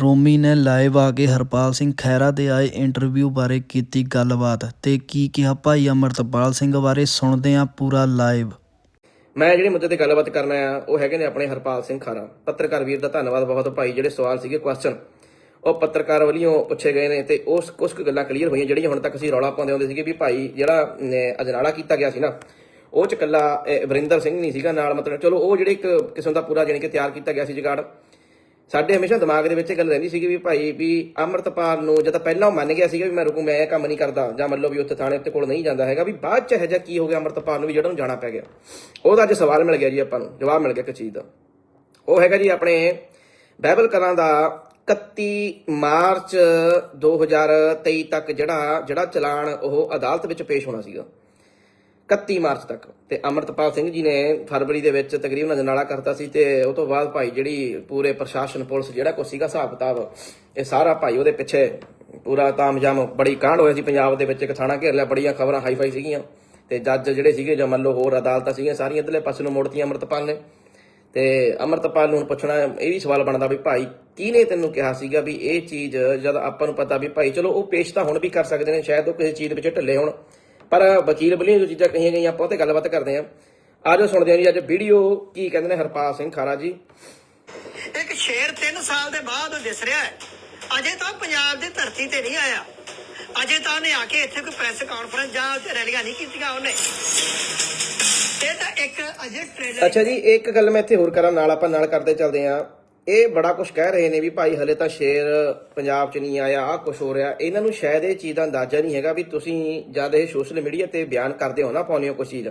ਰੋਮੀ ਨੇ ਲਾਈਵ ਆ ਕੇ ਹਰਪਾਲ ਸਿੰਘ ਖਹਿਰਾ ਦੇ ਆਏ ਇੰਟਰਵਿਊ ਬਾਰੇ ਕੀਤੀ ਗੱਲਬਾਤ ਤੇ ਕੀ ਕਿਹਾ ਭਾਈ ਅਮਰਤਪਾਲ ਸਿੰਘ ਬਾਰੇ ਸੁਣਦੇ ਹਾਂ ਪੂਰਾ ਲਾਈਵ। ਮੈਂ ਜਿਹੜੇ ਮੁੱਦੇ ਤੇ ਗੱਲਬਾਤ ਕਰਨਾ ਆ ਉਹ ਹੈਗੇ ਨੇ ਆਪਣੇ ਹਰਪਾਲ ਸਿੰਘ ਖਾਰਾ। ਪੱਤਰਕਾਰ ਵੀਰ ਦਾ ਧੰਨਵਾਦ ਬਹੁਤ, ਭਾਈ ਜਿਹੜੇ ਸਵਾਲ ਸੀਗੇ ਕੁਐਸਚਨ ਉਹ ਪੱਤਰਕਾਰ ਵੱਲੋਂ ਪੁੱਛੇ ਗਏ ਨੇ ਤੇ ਉਸ ਕੁਝ ਕੁ ਗੱਲਾਂ ਕਲੀਅਰ ਹੋਈਆਂ, ਜਿਹੜੀਆਂ ਹੁਣ ਤੱਕ ਅਸੀਂ ਰੌਲਾ ਪਾਉਂਦੇ ਹੁੰਦੇ ਸੀਗੇ ਵੀ ਭਾਈ ਜਿਹੜਾ ਅਜਨਾਲਾ ਕੀਤਾ ਗਿਆ ਸੀ ਨਾ, ਉਹ ਚ ਕੱਲਾ ਵਰਿੰਦਰ ਸਿੰਘ ਨਹੀਂ ਸੀਗਾ ਨਾਲ, ਮਤਲਬ ਚਲੋ ਉਹ ਜਿਹੜੇ ਇੱਕ ਕਿਸਮ ਦਾ ਪੂਰਾ ਜਾਣੀ ਕਿ ਤਿਆਰ ਕੀਤਾ ਗਿਆ ਸੀ ਜਗਾੜ। ਸਾਡੇ ਹਮੇਸ਼ਾ ਦਿਮਾਗ ਦੇ ਵਿੱਚ ਇਹ ਗੱਲ ਰਹਿੰਦੀ ਸੀਗੀ ਵੀ ਭਾਈ ਵੀ ਅਮਰਤਪਾਲ ਨੂੰ ਜਦੋਂ ਪਹਿਲਾਂ ਉਹ ਮੰਨ ਗਿਆ ਸੀਗਾ ਵੀ ਮੈਂ ਰੁਕੂ, ਮੈਂ ਇਹ ਕੰਮ ਨਹੀਂ ਕਰਦਾ। ਜਾਂ ਮੰਨ ਲਓ ਵੀ ਉੱਥੇ ਥਾਣੇ ਉੱਤੇ ਕੋਲ ਨਹੀਂ ਜਾਂਦਾ ਹੈਗਾ। ਵੀ ਬਾਅਦ ਚ ਇਹ ਜਿਹਾ ਕੀ ਹੋ ਗਿਆ ਅਮਰਤਪਾਲ ਨੂੰ ਵੀ ਜਿਹੜਾ ਨੂੰ ਜਾਣਾ ਪੈ ਗਿਆ? ਉਹਦਾ ਅੱਜ ਸਵਾਲ ਮਿਲ ਗਿਆ ਜੀ ਆਪਾਂ ਨੂੰ, ਜਵਾਬ ਮਿਲ ਗਿਆ ਇੱਕ ਚੀਜ਼ ਦਾ। ਉਹ ਹੈਗਾ ਜੀ ਆਪਣੇ ਬਾਈਬਲ ਕਲਾਂ ਦਾ 31 ਮਾਰਚ 2023 ਤੱਕ ਜਿਹੜਾ ਜਿਹੜਾ ਚਲਾਨ ਉਹ ਅਦਾਲਤ ਵਿੱਚ ਪੇਸ਼ ਹੋਣਾ ਸੀਗਾ। 31 ਮਾਰਚ ਤੱਕ। ਤੇ ਅਮਰਤਪਾਲ ਸਿੰਘ ਜੀ ਨੇ ਫਰਵਰੀ ਦੇ ਵਿੱਚ ਤਕਰੀਬਨ ਅਜਨਾਲਾ ਕਰਤਾ ਸੀ ਤੇ ਉਹ ਤੋਂ ਬਾਅਦ ਭਾਈ ਜਿਹੜੀ ਪੂਰੇ ਪ੍ਰਸ਼ਾਸਨ, ਪੁਲਿਸ ਜਿਹੜਾ ਕੁਛ ਸੀਗਾ ਹਿਸਾਬ ਕਿਤਾਬ, ਇਹ ਸਾਰਾ ਭਾਈ ਉਹਦੇ ਪਿੱਛੇ ਪੂਰਾ ਤਾਮਜਾਮ ਬੜੀ ਕਾਂਡ ਹੋਇਆ ਸੀ ਪੰਜਾਬ ਦੇ ਵਿੱਚ। ਇੱਕ ਥਾਣਾ ਘੇਰ ਲਿਆ, ਬੜੀਆਂ ਖਬਰਾਂ ਹਾਈਫਾਈ ਸੀਗੀਆਂ। ਤੇ ਜੱਜ ਜਿਹੜੇ ਸੀਗੇ, ਜਾਂ ਮੰਨ ਲਓ ਹੋਰ ਅਦਾਲਤਾਂ ਸੀਗੀਆਂ, ਸਾਰੀਆਂ ਇਧਰਲੇ ਪਾਸੇ ਨੂੰ ਮੋੜਤੀਆਂ ਅਮਰਤਪਾਲ ਨੇ। ਤੇ ਅਮਰਤਪਾਲ ਨੂੰ ਹੁਣ ਪੁੱਛਣਾ, ਇਹ ਵੀ ਸਵਾਲ ਬਣਦਾ ਵੀ ਭਾਈ ਕਿਹਨੇ ਤੈਨੂੰ ਕਿਹਾ ਸੀਗਾ ਵੀ ਇਹ ਚੀਜ਼, ਜਦ ਆਪਾਂ ਨੂੰ ਪਤਾ ਵੀ ਭਾਈ ਚਲੋ ਉਹ ਪੇਸ਼ ਤਾਂ ਹੁਣ ਵੀ ਕਰ ਸਕਦੇ ਨੇ, ਸ਼ਾਇਦ ਉਹ ਕਿਸੇ ਚੀਜ਼ ਦੇ ਵਿੱਚ ਢਿੱਲੇ ਹੋਣ। ਪਰ ਵਕੀਲ ਵੱਲੋਂ ਜੋ ਚੀਜ਼ਾਂ ਕਹੀਆਂ ਗਈਆਂ ਆਪਾਂ ਉਹ ਤੇ ਗੱਲਬਾਤ ਕਰਦੇ ਆਂ ਆਜੋ ਸੁਣਦੇ ਹਾਂ ਜੀ ਅੱਜ ਵੀਡੀਓ ਕੀ ਕਹਿੰਦੇ ਨੇ ਹਰਪਾਲ ਸਿੰਘ ਖਾਰਾ ਜੀ। ਇੱਕ ਸ਼ੇਰ 3 ਸਾਲ ਦੇ ਬਾਅਦ ਦਿਸ ਰਿਹਾ ਹੈ। ਅਜੇ ਤਾਂ ਪੰਜਾਬ ਦੀ ਧਰਤੀ ਤੇ ਨਹੀਂ ਆਇਆ। ਅਜੇ ਤਾਂ ਨੇ ਆ ਕੇ ਇੱਥੇ ਕੋਈ ਪ੍ਰੈਸ ਕਾਨਫਰੰਸ ਜਾਂ ਰੈਲੀਆਂ ਨਹੀਂ ਕੀਤੀਆਂ ਉਹਨੇ। ਇਹ ਤਾਂ ਇੱਕ ਅਜੇ ਟ੍ਰੇਲਰ ਅੱਛਾ ਜੀ ਇੱਕ ਗੱਲ ਮੈਂ ਇੱਥੇ ਹੋਰ ਕਰਾਂ ਨਾਲ ਆਪਾਂ ਨਾਲ ਕਰਦੇ ਚੱਲਦੇ ਆਂ ਇਹ ਬੜਾ ਕੁਝ ਕਹਿ ਰਹੇ ਨੇ ਵੀ ਭਾਈ ਹਲੇ ਤਾਂ ਸ਼ੇਰ ਪੰਜਾਬ 'ਚ ਨਹੀਂ ਆਇਆ, ਆਹ ਕੁਝ ਹੋ ਰਿਹਾ। ਇਹਨਾਂ ਨੂੰ ਸ਼ਾਇਦ ਇਹ ਚੀਜ਼ ਦਾ ਅੰਦਾਜ਼ਾ ਨਹੀਂ ਹੈਗਾ ਵੀ ਤੁਸੀਂ ਜਦ ਇਹ ਸੋਸ਼ਲ ਮੀਡੀਆ ਤੇ ਬਿਆਨ ਕਰਦੇ ਹੋ ਨਾ ਪਾਉਂਦੇ ਹੋ ਕੁਝ ਚੀਜ਼।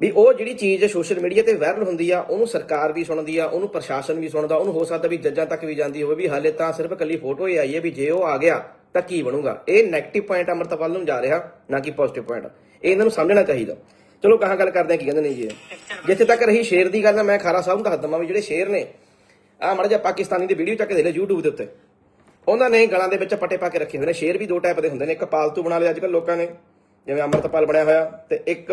ਵੀ ਉਹ ਜਿਹੜੀ ਚੀਜ਼ ਸੋਸ਼ਲ ਮੀਡੀਆ ਤੇ ਵਾਇਰਲ ਹੁੰਦੀ ਆ, ਉਹਨੂੰ ਸਰਕਾਰ ਵੀ ਸੁਣਦੀ ਆ, ਉਹਨੂੰ ਪ੍ਰਸ਼ਾਸਨ ਵੀ ਸੁਣਦਾ, ਉਹਨੂੰ ਹੋ ਸਕਦਾ ਵੀ ਜੱਜਾਂ ਤੱਕ ਵੀ ਜਾਂਦੀ ਹੋਵੇ ਵੀ ਹਾਲੇ ਤਾਂ ਸਿਰਫ ਇਕੱਲੀ ਫੋਟੋ ਹੀ ਆਈ ਹੈ ਵੀ ਜੇ ਉਹ ਆ ਗਿਆ ਤਾਂ ਕੀ ਬਣੂਗਾ। ਇਹ 네ਗੇਟਿਵ ਪੁਆਇੰਟ ਅਮਰਤਪਾਲ ਨੂੰ ਜਾ ਰਿਹਾ, ਨਾ ਕਿ ਪੋਜ਼ਿਟਿਵ ਪੁਆਇੰਟ ਇਹ ਇਹਨਾਂ ਨੂੰ ਸਮਝਣਾ ਚਾਹੀਦਾ। ਚਲੋ ਕਹਾਂ ਗੱਲ ਕਰਦੇ ਆ ਕੀ ਕਹਿੰਦੇ ਨੇ ਜੀ? ਜਿੱਥੇ ਤੱਕ ਰਹੀ ਸ਼ੇਰ ਦੀ ਗੱਲ, ਮੈਂ ਖਾਰਾ ਸਾਹਿਬ ਨੂੰ ਦੱਸ ਦਵਾਂ ਵੀ ਜਿਹੜੇ ਸ਼ੇਰ ਨੇ ਆ ਮੜ ਜਾ ਪਾਕਿਸਤਾਨੀ ਦੀ ਵੀਡੀਓ ਚੱਕ ਕੇ ਦੇ ਲੈ YouTube ਦੇ ਉੱਤੇ। ਉਹਨਾਂ ਨੇ ਗਲਾਂ ਦੇ ਵਿੱਚ ਪੱਟੇ ਪਾ ਕੇ ਰੱਖੇ ਹੁੰਦੇ ਨੇ। ਸ਼ੇਰ ਵੀ ਦੋ ਟਾਈਪ ਦੇ ਹੁੰਦੇ ਨੇ। ਇੱਕ ਪਾਲਤੂ ਬਣਾ ਲਿਆ ਅੱਜਕੱਲ ਲੋਕਾਂ ਨੇ, ਜਿਵੇਂ ਅਮਰਤਪਾਲ ਬਣਿਆ ਹੋਇਆ ਤੇ ਇੱਕ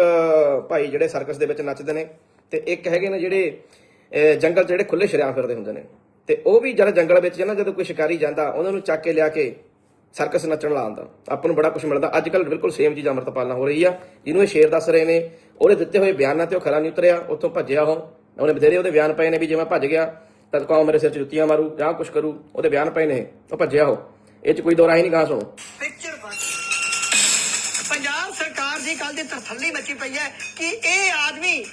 ਭਾਈ ਜਿਹੜੇ ਸਰਕਸ ਦੇ ਵਿੱਚ ਨੱਚਦੇ ਨੇ ਤੇ ਇੱਕ ਹੈਗੇ ਨੇ ਜਿਹੜੇ ਜੰਗਲ 'ਚ ਜਿਹੜੇ ਖੁੱਲੇ ਸ਼ਰਿਆਂ ਫਿਰਦੇ ਹੁੰਦੇ ਨੇ। ਤੇ ਉਹ ਵੀ ਜਦ ਜੰਗਲ ਵਿੱਚ ਨਾ ਜਦੋਂ ਕੋਈ ਸ਼ਿਕਾਰੀ ਜਾਂਦਾ, ਉਹਨਾਂ ਨੂੰ ਚੱਕ ਕੇ ਲਿਆ ਕੇ ਸਰਕਸ ਨੱਚਣ ਲਾ ਲਾਉਂਦਾ ਆਪਾਂ ਨੂੰ ਬੜਾ ਕੁਝ ਮਿਲਦਾ। ਅੱਜ ਕੱਲ ਬਿਲਕੁਲ ਸੇਮ ਚੀਜ਼ ਅਮਰਤਪਾਲ ਨਾਲ ਹੋ ਰਹੀ ਆ। ਜਿਹਨੂੰ ਇਹ ਸ਼ੇਰ ਦੱਸ ਰਹੇ ਨੇ, ਉਹਦੇ ਦਿੱਤੇ ਹੋਏ ਬਿਆਨਾਂ ਤੇ ਉਹ ਖਰਾ ਨਹੀਂ ਉਤਰਿਆ, ਉੱਥੋਂ ਭੱਜਿਆ ਉਹ। ਉਹਨੇ ਬਥੇਰੇ ਉਹਦੇ ਬਿਆਨ ਪਏ ਨੇ ਵੀ ਜਿਵੇਂ ਭੱਜ ਗਿਆ ਤਦ ਕੌਮ ਮੇਰੇ ਸਿਰ 'ਚ ਜੁੱਤੀਆਂ ਮਾਰੂ ਜਾਂ ਕੁਝ ਕਰੂ ਉਹਦੇ ਬਿਆਨ ਪਏ ਨੇ ਉਹ ਭੱਜਿਆ ਉਹ ਇਹ 'ਚ ਕੋਈ ਦੋ ਰਾਹੀ ਨਹੀਂ ਗਾਂ ਸੁਣੋ। ਪਿਕਚਰ ਪੰਜਾਬ ਸਰਕਾਰ ਦੀ ਕੱਲ ਦੀ ਤਰਥੱਲੀ ਮੱਚੀ ਪਈ ਹੈ ਕਿ ਇਹ ਆਦਮੀ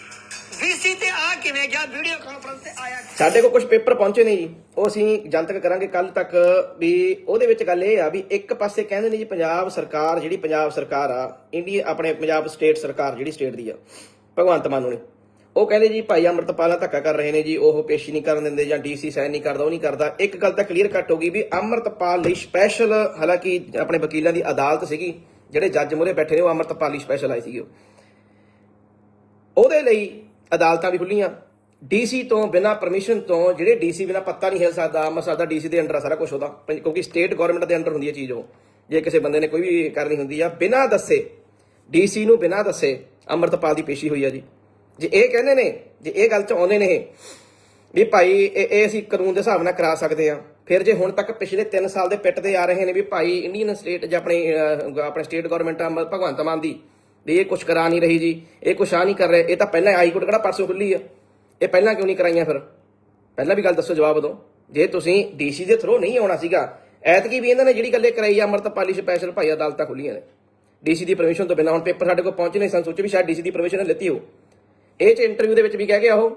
ਵੀਸੀ ਤੇ ਆ ਕਿਵੇਂ ਗਿਆ ਵੀਡੀਓ ਕਾਨਫਰੰਸ ਤੇ ਆਇਆ ਸਾਡੇ ਕੋਲ ਕੁਝ ਪੇਪਰ ਪਹੁੰਚੇ ਨੇ ਜੀ। ਉਹ ਅਸੀਂ ਜਨਤਕ ਕਰਾਂਗੇ ਕੱਲ ਤੱਕ ਵੀ ਉਹਦੇ ਵਿੱਚ ਗੱਲ ਇਹ ਆ ਵੀ ਇੱਕ ਪਾਸੇ ਕਹਿੰਦੇ ਨੇ ਜੀ ਪੰਜਾਬ ਸਰਕਾਰ ਜਿਹੜੀ ਪੰਜਾਬ ਸਰਕਾਰ ਆ ਇੰਡੀਆ ਆਪਣੇ ਪੰਜਾਬ ਸਟੇਟ ਸਰਕਾਰ ਜਿਹੜੀ ਸਟੇਟ ਦੀ ਆ ਭਗਵੰਤ ਮਾਨ ਨੇ ਉਹ ਕਹਿੰਦੇ ਜੀ ਭਾਈ ਅਮਰਤਪਾਲ ਨਾਲ ਧੱਕਾ ਕਰ ਰਹੇ ਨੇ ਜੀ, ਉਹ ਪੇਸ਼ੀ ਨਹੀਂ ਕਰਨ ਦਿੰਦੇ ਜਾਂ ਡੀਸੀ ਸਾਈਨ ਨਹੀਂ ਕਰਦਾ, ਉਹ ਨਹੀਂ ਕਰਦਾ। ਇੱਕ ਗੱਲ ਤਾਂ ਕਲੀਅਰ ਕੱਟ ਹੋ ਗਈ ਵੀ ਅਮਰਤਪਾਲ ਲਈ ਸਪੈਸ਼ਲ ਹਾਲਾਂਕਿ ਆਪਣੇ ਵਕੀਲਾਂ ਦੀ ਅਦਾਲਤ ਸੀਗੀ, ਜਿਹੜੇ ਜੱਜ ਮੂਹਰੇ ਬੈਠੇ ਨੇ, ਉਹ ਅਮਰਤਪਾਲ ਲਈ ਸਪੈਸ਼ਲ ਆਏ ਸੀਗੇ ਉਹ। ਉਹਦੇ ਲਈ ਅਦਾਲਤਾਂ ਵੀ ਖੁੱਲੀਆਂ ਡੀਸੀ ਤੋਂ ਬਿਨਾ ਪਰਮਿਸ਼ਨ ਤੋਂ ਜਿਹੜੇ ਡੀਸੀ ਬਿਨਾ ਪੱਤਾ ਨਹੀਂ ਹਿਲ ਸਕਦਾ ਮਰ ਸਕਦਾ ਡੀਸੀ ਦੇ ਅੰਡਰ ਆ ਸਾਰਾ ਕੁਝ ਉਹਦਾ। ਕਿਉਂਕਿ ਸਟੇਟ ਗਵਰਨਮੈਂਟ ਦੇ ਅੰਡਰ ਹੁੰਦੀ ਹੈ ਚੀਜ਼ ਉਹ। ਜੇ ਕਿਸੇ ਬੰਦੇ ਨੇ ਕੋਈ ਵੀ ਕਰਨੀ ਹੁੰਦੀ ਆ, ਬਿਨਾ ਦੱਸੇ, ਡੀਸੀ ਨੂੰ ਬਿਨਾ ਦੱਸੇ ਅਮਰਤਪਾਲ ਦੀ ਪੇਸ਼ੀ ਹੋਈ ਆ ਜੀ। ਜੇ ਇਹ ਕਹਿੰਦੇ ਨੇ, ਜੇ ਇਹ ਗੱਲ ਚ ਆਉਂਦੇ ਨੇ ਇਹ, ਵੀ ਭਾਈ ਇਹ ਇਹ ਅਸੀਂ ਕਾਨੂੰਨ ਦੇ ਹਿਸਾਬ ਨਾਲ ਕਰਾ ਸਕਦੇ ਆ ਫਿਰ ਜੇ ਹੁਣ ਤੱਕ ਪਿਛਲੇ 3 ਸਾਲ ਦੇ ਪਿੱਟਦੇ ਆ ਰਹੇ ਨੇ ਵੀ ਭਾਈ ਇੰਡੀਅਨ ਸਟੇਟ ਜਾਂ ਆਪਣੇ ਆਪਣੇ ਸਟੇਟ ਗਵਰਨਮੈਂਟ ਭਗਵੰਤ ਮਾਨ ਦੀ, ਵੀ ਇਹ ਕੁਝ ਕਰਾ ਨਹੀਂ ਰਹੀ ਜੀ, ਇਹ ਕੁਛ ਆ ਨਹੀਂ ਕਰ ਰਹੇ, ਇਹ ਤਾਂ ਪਹਿਲਾਂ ਹਾਈ ਕੋਰਟ ਕਿਹੜਾ ਪਰਸੋਂ ਖੁੱਲੀ ਆ। ਇਹ ਪਹਿਲਾਂ ਕਿਉਂ ਨਹੀਂ ਕਰਾਈਆਂ ਫਿਰ? ਪਹਿਲਾਂ ਵੀ ਗੱਲ ਦੱਸੋ ਜਵਾਬ ਦਿਓ। ਜੇ ਤੁਸੀਂ ਡੀਸੀ ਦੇ ਥਰੂ ਨਹੀਂ ਆਉਣਾ ਸੀਗਾ, ਐਤਕੀ ਵੀ ਇਹਨਾਂ ਨੇ ਜਿਹੜੀ ਗੱਲੇ ਕਰਾਈ ਆ, ਅਮਰਤਪਾਲੀ ਸਪੈਸ਼ਲ ਭਾਈ ਅਦਾਲਤਾਂ ਖੁੱਲੀਆਂ ਨੇ। ਡੀਸੀ ਦੀ ਪਰਮਿਸ਼ਨ ਤੋਂ ਬਿਨਾਂ ਹੁਣ ਪੇਪਰ ਸਾਡੇ ਕੋਲ ਪਹੁੰਚੇ ਨਹੀਂ ਸਨ ਸੋਚੇ ਵੀ ਸ਼ਾਇਦ ਡੀਸੀ ਦੀ ਪਰਮਿਸ਼ਨ ਲੈਤੀ ਹੋ ਇਹ ਚ ਇੰਟਰਵਿਊ ਦੇ ਵਿੱਚ ਵੀ ਕਹਿ ਗਿਆ ਉਹ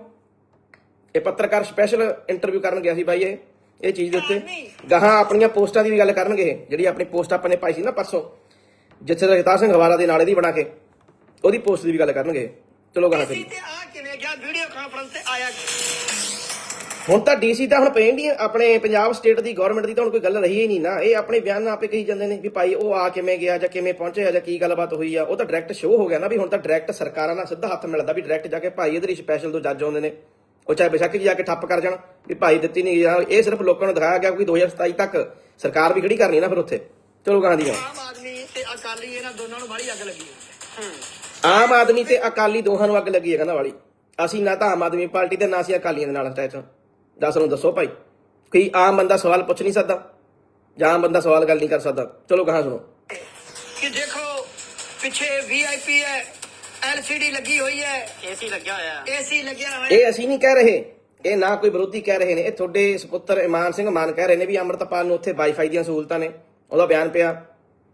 ਇਹ ਪੱਤਰਕਾਰ ਸਪੈਸ਼ਲ ਇੰਟਰਵਿਊ ਕਰਨ ਗਿਆ ਸੀ ਬਾਈ ਇਹ ਇਹ ਚੀਜ਼ ਦੇ ਉੱਤੇ। ਗਾਹਾਂ ਆਪਣੀਆਂ ਪੋਸਟਾਂ ਦੀ ਵੀ ਗੱਲ ਕਰਨਗੇ ਇਹ ਜਿਹੜੀ ਆਪਣੀ ਪੋਸਟ ਆਪਾਂ ਨੇ ਪਾਈ ਸੀ ਨਾ ਪਰਸੋਂ ਜਿੱਥੇ ਹਿਤਾਰ ਸਿੰਘ ਹਵਾਲਾ ਦੇ ਨਾਲੇ ਦੀ ਬਣਾ ਕੇ ਉਹਦੀ ਪੋਸਟ ਦੀ ਵੀ ਗੱਲ ਕਰਨਗੇ ਚਲੋ ਗਾਹਾਂ ਵੀਸੀ ਕਰੀ ਤੇ ਆ ਕਿਵੇਂ ਗਿਆ ਵੀਡੀਓ ਕਾਨਫਰੰਸ ਤੇ ਆਇਆ ਹੁਣ ਤਾਂ ਡੀਸੀ ਤਾਂ ਹੁਣ ਪਏ ਨਹੀਂ ਆਪਣੇ ਪੰਜਾਬ ਸਟੇਟ ਦੀ ਗਵਰਨਮੈਂਟ ਦੀ ਤਾਂ ਹੁਣ ਕੋਈ ਗੱਲ ਰਹੀ ਹੀ ਨਹੀਂ ਨਾ। ਇਹ ਆਪਣੇ ਬਿਆਨ ਆਪੇ ਕਹੀ ਜਾਂਦੇ ਨੇ ਵੀ ਭਾਈ ਉਹ ਆ ਕਿਵੇਂ ਗਿਆ ਜਾਂ ਕਿਵੇਂ ਪਹੁੰਚਿਆ ਜਾਂ ਕੀ ਗੱਲਬਾਤ ਹੋਈ ਆ ਉਹ ਤਾਂ ਡਾਇਰੈਕਟ ਸ਼ੋਅ ਹੋ ਗਿਆ ਨਾ ਵੀ ਹੁਣ ਤਾਂ ਡਾਇਰੈਕਟ ਸਰਕਾਰਾਂ ਨਾਲ ਸਿੱਧਾ ਹੱਥ ਮਿਲਦਾ ਵੀ ਡਾਇਰੈਕਟ ਜਾ ਕੇ ਭਾਈ ਇਹਦੇ ਸਪੈਸ਼ਲ ਤੋਂ ਜੱਜ ਆਉਂਦੇ ਨੇ। ਉਹ ਚਾਹੇ ਬੇਸ਼ੱਕ ਜੀ ਜਾ ਕੇ ਠੱਪ ਕਰ ਜਾਣ ਵੀ ਭਾਈ ਦਿੱਤੀ ਨਹੀਂ ਜਾਂ ਇਹ ਸਿਰਫ ਲੋਕਾਂ ਨੂੰ ਦਿਖਾਇਆ ਗਿਆ ਕਿ 2027 ਤੱਕ ਸਰਕਾਰ ਵੀ ਖੜੀ ਕਰਨੀ ਨਾ ਫਿਰ ਉੱਥੇ। ਚਲੋ ਗਾਂ ਦੀ ਗਾਂ ਆਮ ਆਦਮੀ ਤੇ ਅਕਾਲੀ ਇਹਨਾਂ ਦੋਨਾਂ ਨੂੰ ਬੜੀ ਅੱਗ ਲੱਗੀ ਹੈ। ਹੂੰ। ਆਮ ਆਦਮੀ ਤੇ ਅਕਾਲੀ ਦੋਹਾਂ ਨੂੰ ਅੱਗ ਲੱਗੀ ਹੈ ਕਹਿੰਦਾ ਵਾਲੀ। ਅਸੀਂ ਨਾ ਤਾਂ ਆਮ ਆਦਮੀ ਪਾਰਟੀ ਤੇ ਨਾ ਅਸੀਂ ਅਕਾਲੀਆਂ ਦੇ ਨਾਲ ਅਟੈਚ ਹਾਂ ਦੱਸ ਨੂੰ ਦੱਸੋ ਭਾਈ। ਕੋਈ ਆਮ ਬੰਦਾ ਸਵਾਲ ਪੁੱਛ ਨਹੀਂ ਸਕਦਾ। ਜਾਂ ਆਮ ਬੰਦਾ ਸਵਾਲ ਗੱਲ ਨਹੀਂ ਕਰ ਸਕਦਾ। ਚਲੋ ਕਹਾਂ ਸੁਣੋ। ਕਿ ਦੇਖੋ ਪਿੱਛੇ ਵੀਆਈਪੀ ਹੈ ਐਲਸੀਡੀ ਲੱਗੀ ਹੋਈ ਹੈ। ਏਸੀ ਲੱਗਿਆ ਹੋਇਆ। ਏਸੀ ਲੱਗਿਆ ਹੋਇਆ। ਇਹ ਅਸੀਂ ਨਹੀਂ ਕਹਿ ਰਹੇ। ਇਹ ਨਾ ਕੋਈ ਵਿਰੋਧੀ ਕਹਿ ਰਹੇ ਨੇ। ਇਹ ਤੁਹਾਡੇ ਸੁਪੁੱਤਰ ਇਮਾਨ ਸਿੰਘ ਮਾਨ ਕਹਿ ਰਹੇ ਨੇ ਵੀ ਅੰਮ੍ਰਿਤਪਾਲ ਨੂੰ ਉੱਥੇ ਵਾਈਫਾਈ ਦੀਆਂ ਸਹੂਲਤਾਂ ਨੇ। ਉਹਦਾ ਬਿਆਨ ਪਿਆ।